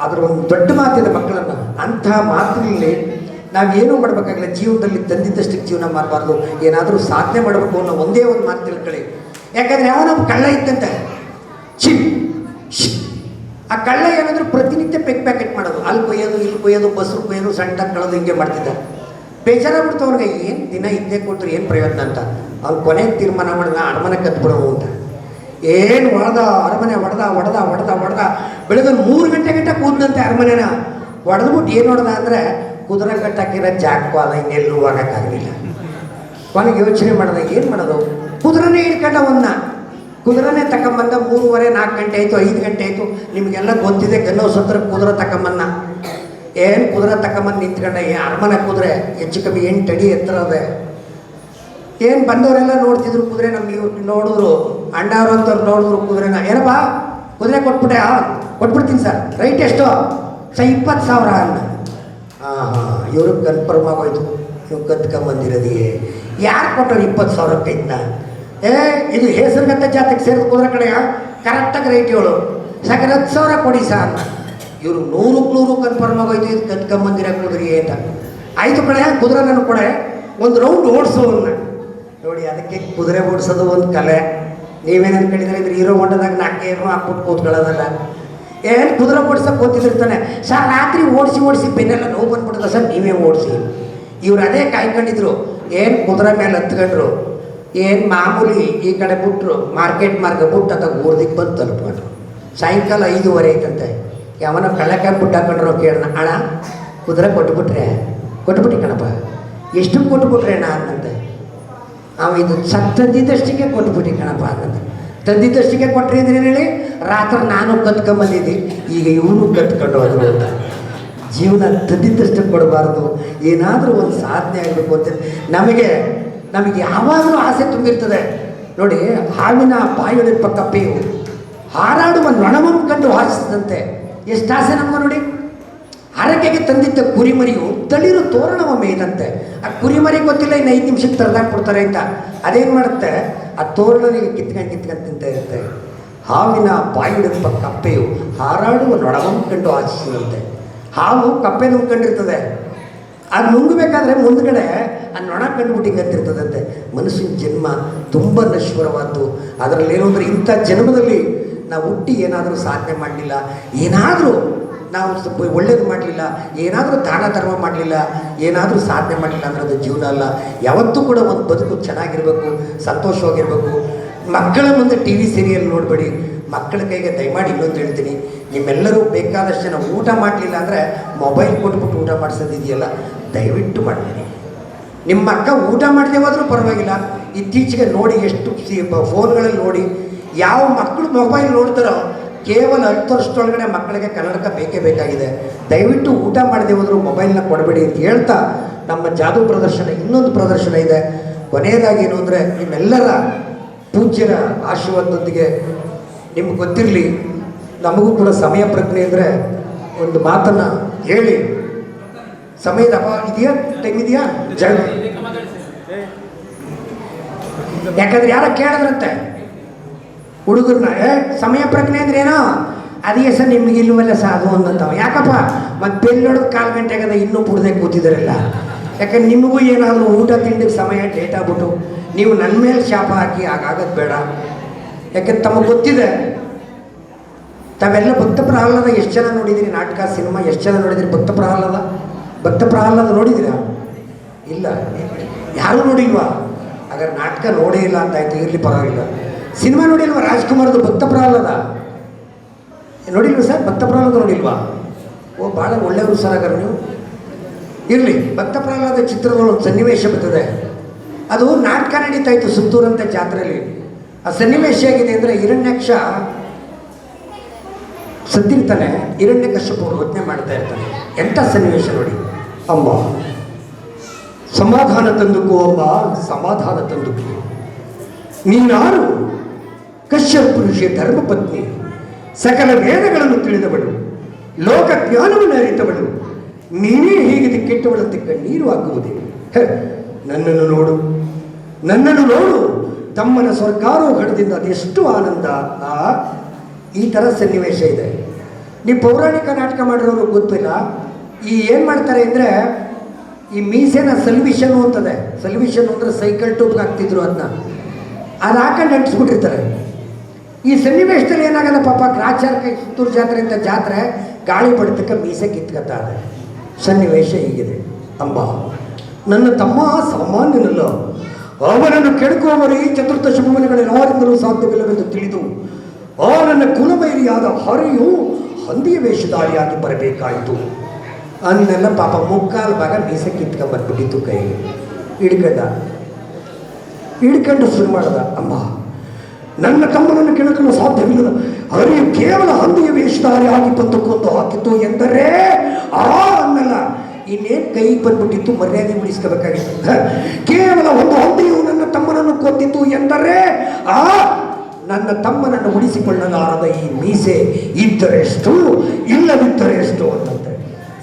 ಅದರ ಒಂದು ದೊಡ್ಡ ಮಾತಿದೆ ಮಕ್ಕಳನ್ನ. ಅಂತಹ ಮಾತಿನಲ್ಲಿ ನಾವೇನು ಮಾಡಬೇಕಾಗಿಲ್ಲ. ಜೀವನದಲ್ಲಿ ತಂದಿದ್ದಷ್ಟಕ್ಕೆ ಜೀವನ ಮಾಡಬಾರ್ದು. ಏನಾದರೂ ಸಾಧನೆ ಮಾಡಬೇಕು ಅನ್ನೋ ಒಂದೇ ಒಂದು ಮಾತು ತಿಳ್ಕೊಳ್ಳಿ. ಯಾಕಂದರೆ ನಮ್ಮ ಕಳ್ಳ ಇತ್ತಂತೆ ಚಿ ಆ ಕಳ್ಳ ಏನಂದ್ರೆ ಪ್ರತಿನಿತ್ಯ ಪೆಕ್ ಪ್ಯಾಕೆಟ್ ಮಾಡೋದು. ಅಲ್ಲಿ ಕೊಯ್ಯೋದು, ಇಲ್ಲಿ ಕೊಯ್ಯೋದು, ಬಸ್ರು ಕೊಯ್ಯೋದು ಸಣ್ಣ ಕಳೋದು ಹಿಂಗೆ ಮಾಡ್ತಿದ್ದ. ಬೇಜಾರಾಗ್ಬಿಡ್ತು ಅವ್ರಿಗೆ. ಏನು ದಿನ ಇದ್ದೇ ಕೊಟ್ಟರು ಏನು ಪ್ರಯೋಜನ ಅಂತ. ಅವ್ನು ಕೊನೆಗೆ ತೀರ್ಮಾನ ಮಾಡಿದ ಅರಮನೆ ಕತ್ಬಿಡೋದು ಅಂತ. ಏನು ಹೊಡೆದ ಅರಮನೆ ಹೊಡೆದ ಹೊಡೆದ ಹೊಡೆದ ಹೊಡೆದ ಬೆಳಗ್ಗೆ ಮೂರು ಗಂಟೆ ಗಂಟೆ ಕೂದಂತೆ ಅರಮನೆನ. ಹೊಡೆದ್ಬಿಟ್ಟು ಏನು ಹೊಡೆದ ಅಂದರೆ, ಕುದುರೆ ಕಟ್ಟಕ್ಕಿರೋ ಜಾಕು ಅಲ್ಲ, ಇನ್ನೆಲ್ಲೂ ಹೋಗೋಕ್ಕಾಗಲಿಲ್ಲ ಕೊನೆಗೆ ಯೋಚನೆ ಮಾಡಿದೆ, ಏನು ಮಾಡೋದು? ಕುದುರೆನೇ ಹಿಡ್ಕೊಂಡ ಅವನ್ನ. ಕುದುರೆನೇ ತಗೊಂಬಂದ ಮೂರುವರೆ, ನಾಲ್ಕು ಗಂಟೆ ಆಯಿತು, ಐದು ಗಂಟೆ ಆಯಿತು. ನಿಮಗೆಲ್ಲ ಗೊತ್ತಿದೆ ಗನ್ನೋ ಸತ್ರ ಕುದುರೆ ತಗೊಂಬನ್ನ ಏನು ಕುದುರೆ ತಗೊಂಬಂದು ನಿಂತ್ಕೊಂಡ, ಏ, ಅರಮನೆ ಕುದುರೆ, ಹೆಚ್ಚು ಕಮ್ಮಿ ಎಂಟು ಅಡಿ ಎತ್ತರದೆ ಏನು ಬಂದವರೆಲ್ಲ ನೋಡ್ತಿದ್ರು, ಕುದುರೆ ನಮ್ಗೆ ನೋಡಿದ್ರು ಅಣ್ಣವ್ರು ಅಂತ ನೋಡಿದ್ರು ಕುದುರೆನ. ಏನಪ್ಪ? ಕುದುರೆ ಕೊಟ್ಬಿಟ್ಟೆ ಕೊಟ್ಬಿಡ್ತೀನಿ ಸರ್. ರೈಟ್ ಎಷ್ಟು? ಸ ಇಪ್ಪತ್ತು ಸಾವಿರ ಅನ್ನ ಹಾಂ ಹಾಂ ಇವ್ರಿಗೆ ಕನ್ಫರ್ಮ್ ಆಗೋಯ್ತು ನೀವು ಕತ್ಕೊಂಬಂದಿರೋದಿಗೆ ಯಾರು ಕೊಟ್ಟರು ಇಪ್ಪತ್ತು ಸಾವಿರ ಕೈತ್ನ ಏ, ಇದು ಹೆಸರುಗತ್ತ ಜಾತಿಗೆ ಸೇರಿದ ಕುದುರೆ ಕಡೆಯ? ಕರೆಕ್ಟಾಗಿ ರೈಟ್ ಹೇಳು. ಸಾಕಂದ್ರೆ ಹತ್ತು ಸಾವಿರ ಕೊಡಿ ಸಾ ಅಂತ ಇವರು ನೂರಕ್ಕೆ ನೂರು ಕನ್ಫರ್ಮ್ ಆಗೋಯ್ತು ಇದು ಕತ್ಕೊಂಬಂದಿರ ಕುದುರೆ ಅಂತ. ಆಯಿತು ಕಡೆ ಕುದುರೆ ನಾನು ಕೊಡೆ. ಒಂದು ರೌಂಡ್ ಓಡಿಸೋ ಅವನ್ನ ನೋಡಿ, ಅದಕ್ಕೆ ಕುದುರೆ ಓಡಿಸೋದು ಒಂದು ಕಲೆ. ನೀವೇನು ಅನ್ಕೊಂಡಿದ್ರೆ ಇದ್ರೆ ಹೀರೋ ಹೊಂಡದಾಗ ನಾಲ್ಕು ಏನು ಹಾಕ್ಬಿಟ್ಟು ಕೂತ್ಕೊಳ್ಳೋದಲ್ಲ. ಏನು ಕುದುರೆ ಓಡಿಸೋಕೆ ಕೂತಿದ್ದಿರ್ತಾನೆ. ಸರ್, ರಾತ್ರಿ ಓಡಿಸಿ ಓಡಿಸಿ ಬೆನ್ನೆಲ್ಲ ನೋವು ಬಂದ್ಬಿಡ್ತದೆ ಸರ್, ನೀವೇ ಓಡಿಸಿ. ಇವ್ರು ಅದೇ ಕಾಯ್ಕೊಂಡಿದ್ರು. ಏನು ಕುದುರೆ ಮೇಲೆ ಹತ್ಕೊಂಡ್ರು, ಏನು ಮಾಮೂಲಿ ಈ ಕಡೆ ಬಿಟ್ಟರು ಮಾರ್ಕೆಟ್ ಮಾರ್ಗ ಬಿಟ್ಟು ಅದಾಗ ಊರ್ದಿಗೆ ಬಂದು ತಲುಪ್ಕೊಂಡ್ರು. ಸಾಯಂಕಾಲ ಐದೂವರೆ ಐತಂತೆ. ಯಾವನ ಕಳ್ಳಕಾಯಿ ಬಿಟ್ಟು ಹಾಕೊಂಡ್ರು ಕೇಳೋಣ ಅಣ್ಣ, ಕುದುರೆ ಕೊಟ್ಬಿಟ್ರೆ, ಕೊಟ್ಬಿಟ್ಟು ಕಣಪ್ಪ. ಎಷ್ಟು ಕೊಟ್ಬಿಟ್ರೆ ಅಣ್ಣ? ಅನ್ನಂತೆ ಅವ ಇದು ಸತ್ ತಂದಿದ್ದಷ್ಟಿಗೆ ಕೊಟ್ಬಿಟ್ಟು ಕಣಪ್ಪ ಅನ್ನಂತೆ ತಂದಿದ್ದಷ್ಟಿಗೆ ಕೊಟ್ಟರೆ ಅಂದ್ರೆ ಹೇಳಿ? ರಾತ್ರಿ ನಾನು ಕತ್ಕೊಂಬಂದಿದ್ದೆ ಈಗ ಇವನು ಕತ್ಕೊಂಡು ಹೋದ್ರು ಅಂತ. ಜೀವನ ತಂದಿದ್ದಷ್ಟು ಕೊಡಬಾರ್ದು. ಏನಾದರೂ ಒಂದು ಸಾಧನೆ ಆಗಬೇಕು ಅಂತ. ನಮಗೆ ನಮಗೆ ಯಾವಾಗಲೂ ಆಸೆ ತುಂಬಿರ್ತದೆ. ನೋಡಿ, ಹಾವಿನ ಬಾಯೊಳಿಪ್ಪ ಕಪ್ಪೆಯು ಹಾರಾಡುವ ನೊಣವನ್ನು ಕಂಡು ವಾಸಿಸಿದಂತೆ. ಎಷ್ಟು ಆಸೆ ನಮ್ಮ ನೋಡಿ? ಹರಕೆಗೆ ತಂದಿದ್ದ ಕುರಿಮರಿಯು ತಳಿರು ತೋರಣವ ಮೇಯ್ದಂತೆ ಆ ಕುರಿಮರಿ ಗೊತ್ತಿಲ್ಲ, ಇನ್ನು ಐದು ನಿಮಿಷಕ್ಕೆ ತರದಾಕ್ಬಿಡ್ತಾರೆ ಅಂತ. ಅದೇನು ಮಾಡುತ್ತೆ? ಆ ತೋರಣನಿಗೆ ಕಿತ್ಕೊಂಡು ಕಿತ್ಕೊಂಡು ತಿಂತ ಇರುತ್ತೆ. ಹಾವಿನ ಬಾಯಿಡಿಪ್ಪ ಕಪ್ಪೆಯು ಹಾರಾಡುವ ನೊಣವನ್ನು ಕಂಡು ಆಶಿಸಿದಂತೆ ಹಾವು ಕಪ್ಪೆ ನುಂಗ್ಕೊಂಡಿರ್ತದೆ ಅದು ನುಂಗಬೇಕಾದ್ರೆ ಮುಂದ್ಗಡೆ ಆ ನೊಣ ಕಂಡುಬಿಟ್ಟು ಹಿಂಗಂತಿರ್ತದಂತೆ ಮನುಷ್ಯನ ಜನ್ಮ ತುಂಬ ನಶ್ವರವಾದ್ದು. ಅದರಲ್ಲಿ ಏನು ಅಂದರೆ ಇಂಥ ಜನ್ಮದಲ್ಲಿ ನಾವು ಹುಟ್ಟಿ ಏನಾದರೂ ಸಾಧನೆ ಮಾಡಲಿಲ್ಲ, ಏನಾದರೂ ನಾವು ಒಳ್ಳೇದು ಮಾಡಲಿಲ್ಲ, ಏನಾದರೂ ದಾನ ಧರ್ಮ ಮಾಡಲಿಲ್ಲ, ಏನಾದರೂ ಸಾಧನೆ ಮಾಡಲಿಲ್ಲ ಅಂದ್ರೆ ಅದು ಜೀವನ ಅಲ್ಲ. ಯಾವತ್ತೂ ಕೂಡ ಒಂದು ಬದುಕು ಚೆನ್ನಾಗಿರಬೇಕು, ಸಂತೋಷವಾಗಿರಬೇಕು. ಮಕ್ಕಳ ಮುಂದೆ ಟಿ ವಿ ಸೀರಿಯಲ್ ನೋಡಬೇಡಿ. ಮಕ್ಕಳ ಕೈಗೆ ದಯಮಾಡಿ ಇನ್ನೊಂದು ಹೇಳ್ತೀನಿ. ನಿಮ್ಮೆಲ್ಲರೂ ಬೇಕಾದಷ್ಟು ಜನ ಊಟ ಮಾಡಲಿಲ್ಲ ಅಂದರೆ ಮೊಬೈಲ್ ಕೊಟ್ಬಿಟ್ಟು ಊಟ ಮಾಡಿಸೋದಿದೆಯಲ್ಲ, ದಯವಿಟ್ಟು ಮಾಡ್ತೀನಿ ನಿಮ್ಮ ಅಕ್ಕ ಊಟ ಮಾಡದೆ ಹೋದರೂ ಪರವಾಗಿಲ್ಲ. ಇತ್ತೀಚೆಗೆ ನೋಡಿ ಎಷ್ಟು ಫೋನ್ಗಳಲ್ಲಿ ನೋಡಿ, ಯಾವ ಮಕ್ಕಳು ಮೊಬೈಲ್ ನೋಡ್ತಾರೋ ಕೇವಲ ಹತ್ತು ವರ್ಷದೊಳಗಡೆ ಮಕ್ಕಳಿಗೆ ಕನ್ನಡಕ ಬೇಕೇ ಬೇಕಾಗಿದೆ. ದಯವಿಟ್ಟು ಊಟ ಮಾಡದೆ ಹೋದರೂ ಮೊಬೈಲ್ನ ಕೊಡಬೇಡಿ ಅಂತ ಹೇಳ್ತಾ ನಮ್ಮ ಜಾದೂ ಪ್ರದರ್ಶನ, ಇನ್ನೊಂದು ಪ್ರದರ್ಶನ ಇದೆ. ಕೊನೆಯದಾಗಿ ಏನು ಅಂದರೆ ನಿಮ್ಮೆಲ್ಲರ ಪೂಜ್ಯರ ಆಶೀರ್ವಾದದೊಂದಿಗೆ ನಿಮ್ಗೆ ಗೊತ್ತಿರಲಿ, ನಮಗೂ ಕೂಡ ಸಮಯ ಪ್ರಜ್ಞೆ ಅಂದರೆ ಒಂದು ಮಾತನ್ನು ಹೇಳಿ. ಸಮಯದ ಅಭಾವ ಇದೆಯಾ? ಟೈಮ್ ಇದೆಯಾ? ಜಾಗ ಯಾಕಂದ್ರೆ ಯಾರ ಕೇಳಿದ್ರಂತೆ? ಹುಡುಗರನ್ನ ಏ, ಸಮಯ ಪ್ರಜ್ಞೆ ಅಂದ್ರೆ ಏನೋ? ಅದೇ ಸರ್, ನಿಮ್ಗೆ ಇಲ್ಲವಲ್ಲ ಸಾಧು ಅದು ಅಂದಂತವ ಯಾಕಪ್ಪ? ಮತ್ತೆ ಬೆಲ್ ಹೊಡೆದು ಕಾಲು ಗಂಟೆ ಆಗದ ಇನ್ನೂ ಬಿಡದೆ ಕೂತಿದ್ದಾರಲ್ಲ ಯಾಕಂದ್ರೆ ನಿಮಗೂ ಏನಾದರೂ ಊಟ ತಿಂಡಿ ಸಮಯ ಲೇಟ್ ಆಗ್ಬಿಟ್ಟು ನೀವು ನನ್ನ ಮೇಲೆ ಶಾಪ ಹಾಕಿ ಹಾಗಾಗೋದು ಬೇಡ. ಯಾಕಂದ್ರೆ ತಮಗೆ ಗೊತ್ತಿದೆ? ತಾವೆಲ್ಲ ಭಕ್ತ ಪ್ರಹ್ಲಾದ ಎಷ್ಟು ಜನ ನೋಡಿದಿರಿ? ನಾಟಕ, ಸಿನಿಮಾ ಎಷ್ಟು ಜನ ನೋಡಿದಿರಿ ಭಕ್ತ ಪ್ರಹ್ಲಾದ? ಭಕ್ತ ಪ್ರಹ್ಲಾದ ನೋಡಿದಿರಾ? ಇಲ್ಲ. ಯಾರೂ ನೋಡಿಲ್ವಾ? ಹಾಗಾದ್ರೆ ನಾಟಕ ನೋಡೇ ಇಲ್ಲ ಅಂತ ಆಯ್ತು, ಇರಲಿ ಪರವಾಗಿಲ್ಲ. ಸಿನಿಮಾ ನೋಡಿಲ್ವಾ? ರಾಜ್ಕುಮಾರ್ದು ಭಕ್ತ ಪ್ರಹ್ಲಾದ ನೋಡಿಲ್ವಾ ಸರ್? ಭಕ್ತ ಪ್ರಹ್ಲಾದ ನೋಡಿಲ್ವಾ? ಓ ಭಾಳ ಒಳ್ಳೆಯವರು ಸರ್ ಹಾಗಾದ್ರೆ ನೀವು. ಇರಲಿ ಭಕ್ತ ಪ್ರಹ್ಲಾದ ಚಿತ್ರದಲ್ಲಿ ಒಂದು ಸನ್ನಿವೇಶ ಬರ್ತದೆ. ಅದು ನಾಟಕ ನಡೀತಾ ಇತ್ತು ಸುತ್ತೂರಂತ ಜಾತ್ರೆಯಲ್ಲಿ. ಆ ಸನ್ನಿವೇಶ ಆಗಿದೆ ಅಂದರೆ ಹಿರಣ್ಯಕ್ಷ ಸತ್ತಿರ್ತಾನೆ ಹಿರಣ್ಯ ಕಶ್ಯಪ ಯೋಚನೆ ಮಾಡ್ತಾ ಇರ್ತಾನೆ. ಎಂಥ ಸನ್ನಿವೇಶ ನೋಡಿ. ಅಮ್ಮ, ಸಮಾಧಾನ ತಂದುಕೋ ಅಮ್ಮ, ಸಮಾಧಾನ ತಂದುಕೋ. ನೀನಾರು ಕಶ್ಯಪ ಧರ್ಮಪತ್ನಿ. ಸಕಲ ವೇದಗಳನ್ನು ತಿಳಿದವಳು. ಲೋಕ ಜ್ಞಾನವನ್ನು ಅರಿತವಳು. ನೀನೇ ಹೀಗೆ ಕೆಟ್ಟವಳಂತೆ ಕಣ್ಣೀರು ಹಾಕುವುದೇ. ನನ್ನನ್ನು ನೋಡು. ನನ್ನನ್ನು ನೋಡು. ತಮ್ಮನ ಸ್ವರ್ಗಾರೋಹಣದಿಂದ ಅದೆಷ್ಟು ಆನಂದ. ಆ, ಈ ಥರ ಸನ್ನಿವೇಶ ಇದೆ. ನೀ ಪೌರಾಣಿಕ ನಾಟಕ ಮಾಡಿರೋರು ಗೊತ್ತಿಲ್ಲ. ಈ ಏನು ಮಾಡ್ತಾರೆ ಅಂದರೆ, ಈ ಮೀಸೆನ ಸಲ್ವಿಷನ್ ಅಂತದೆ. ಸಲ್ವಿಷನ್ ಅಂದರೆ ಸೈಕಲ್ ಟೂಪ್ಗೆ ಹಾಕ್ತಿದ್ರು ಅದನ್ನ ಅದು ಹಾಕೊಂಡು ಅಂಟಿಸ್ಬಿಟ್ಟಿರ್ತಾರೆ. ಈ ಸನ್ನಿವೇಶದಲ್ಲಿ ಏನಾಗಲ್ಲ ಪಾಪ ಗ್ರಾಚಾರಕ್ಕೆ ಸುತ್ತೂರು ಜಾತ್ರೆ ಅಂತ ಜಾತ್ರೆ, ಗಾಳಿ ಬಡಿತಕ್ಕೆ ಮೀಸೆ ಇದೆ ಸನ್ನಿವೇಶ ಹೀಗಿದೆ. ಅಂಬ, ನನ್ನ ತಮ್ಮ ಸಾಮಾನ್ಯನಲ್ಲ. ಅವನನ್ನು ಕೆಡಕುವವರು ಈ ಚತುರ್ಥ ಶುಭಮನೆಗಳು ಯಾರಿಂದಲೂ ಸಾಧ್ಯವಿಲ್ಲವೆಂದು ತಿಳಿದು ಆ ನನ್ನ ಹರಿಯೂ ಹರಿಯು ಹಂದಿಯ ವೇಷಧಾರಿಯಾಗಿ ಬರಬೇಕಾಯಿತು. ಅಂದೆಲ್ಲ ಪಾಪ ಮುಕ್ಕಾಲು ಭಾಗ ಮೀಸೆ ಕಿತ್ಕೊಂಬರ್ಬಿಟ್ಟಿತ್ತು ಕೈ ಹಿಡ್ಕಂಡ, ಹಿಡ್ಕಂಡು ಶುರು ಮಾಡದ ಅಮ್ಮ ನನ್ನ ತಮ್ಮನನ್ನು ಕೆಣಕಲು ಸಾಧ್ಯವಿಲ್ಲ. ಅವರಿಗೆ ಕೇವಲ ಹಂದಿಯ ಬಂದು ಕೊಂದು ಹಾಕಿತ್ತು ಎಂದರೆ ಆ ಅನ್ನಲ್ಲ. ಇನ್ನೇನು ಕೈ ಬಂದ್ಬಿಟ್ಟಿತ್ತು, ಮರ್ಯಾದೆ ಉಳಿಸ್ಕೋಬೇಕಾಗಿತ್ತು. ಕೇವಲ ಒಂದು ಹಂದಿಯು ನನ್ನ ತಮ್ಮನನ್ನು ಕೊತ್ತಿತ್ತು ಎಂದರೆ ಆ ನನ್ನ ತಮ್ಮನನ್ನು ಉಳಿಸಿಕೊಳ್ಳಲಾರದ ಈ ಮೀಸೆ ಇದ್ದರೆಷ್ಟು ಇಲ್ಲದಿದ್ದರೆ ಎಷ್ಟು ಅಂತಂದರೆ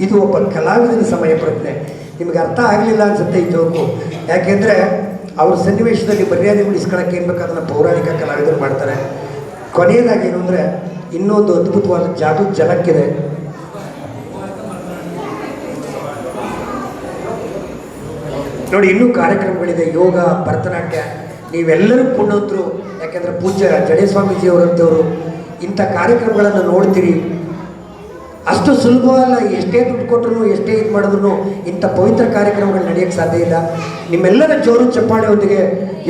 ಇದು ಒಬ್ಬ ಕಲಾವಿದನ ಸಮಯ ಪ್ರಜ್ಞೆ ನಿಮಗೆ ಅರ್ಥ ಆಗಲಿಲ್ಲ ಅನ್ಸುತ್ತೆ ಈ ಜೋಕು. ಯಾಕೆಂದರೆ ಅವ್ರ ಸನ್ನಿವೇಶದಲ್ಲಿ ಮರ್ಯಾದೆ ಉಳಿಸ್ಕೊಳ್ಳೋಕೆ ಏನು ಬೇಕು ಅದನ್ನು ಪೌರಾಣಿಕ ಕಲಾವಿದರು ಮಾಡ್ತಾರೆ. ಕೊನೆಯದಾಗಿ ಏನು ಅಂದರೆ, ಇನ್ನೊಂದು ಅದ್ಭುತವಾದ ಜಾದು ಜಲಕ್ಕಿದೆ ನೋಡಿ, ಇನ್ನೂ ಕಾರ್ಯಕ್ರಮಗಳಿದೆ. ಯೋಗ, ಭರತನಾಟ್ಯ, ನೀವೆಲ್ಲರೂ ಪುಣ್ಯವಂತರು. ಯಾಕೆಂದರೆ ಪೂಜ್ಯ ಜಡೇ ಸ್ವಾಮೀಜಿಯವರಂಥವರು ಇಂಥ ಕಾರ್ಯಕ್ರಮಗಳನ್ನು ನೋಡ್ತೀರಿ. ಅಷ್ಟು ಸುಲಭ ಅಲ್ಲ ಎಷ್ಟೇ ದುಡ್ಡು ಕೊಟ್ಟರು ಎಷ್ಟೇ ಇದು ಮಾಡಿದ್ರು ಇಂಥ ಪವಿತ್ರ ಕಾರ್ಯಕ್ರಮಗಳು ನಡೆಯೋಕ್ಕೆ ಸಾಧ್ಯ ಇಲ್ಲ. ನಿಮ್ಮೆಲ್ಲರ ಜೋರು ಚಪ್ಪಾಳೆಯೊಂದಿಗೆ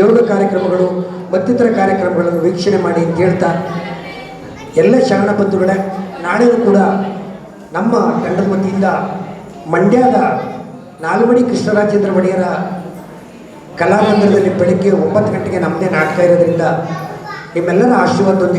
ಯೋಗ ಕಾರ್ಯಕ್ರಮಗಳು, ಮತ್ತಿತರ ಕಾರ್ಯಕ್ರಮಗಳನ್ನು ವೀಕ್ಷಣೆ ಮಾಡಿ ಅಂತ ಹೇಳ್ತಾ, ಎಲ್ಲ ಶರಣ ಬಂಧುಗಳೇ, ನಾಳೆಯೂ ಕೂಡ ನಮ್ಮ ತಂಡದ ವತಿಯಿಂದ ಮಂಡ್ಯದ ನಾಲ್ವಡಿ ಕೃಷ್ಣರಾಜೇಂದ್ರ ಒಡೆಯರ ಕಲಾಮಂದಿರದಲ್ಲಿ ಬೆಳಗ್ಗೆ ಒಂಬತ್ತು ಗಂಟೆಗೆ ನಮ್ಮದೇ ನಾಟಕ ಇರೋದ್ರಿಂದ ನಿಮ್ಮೆಲ್ಲರ ಆಶೀರ್ವಾದದೊಂದಿಗೆ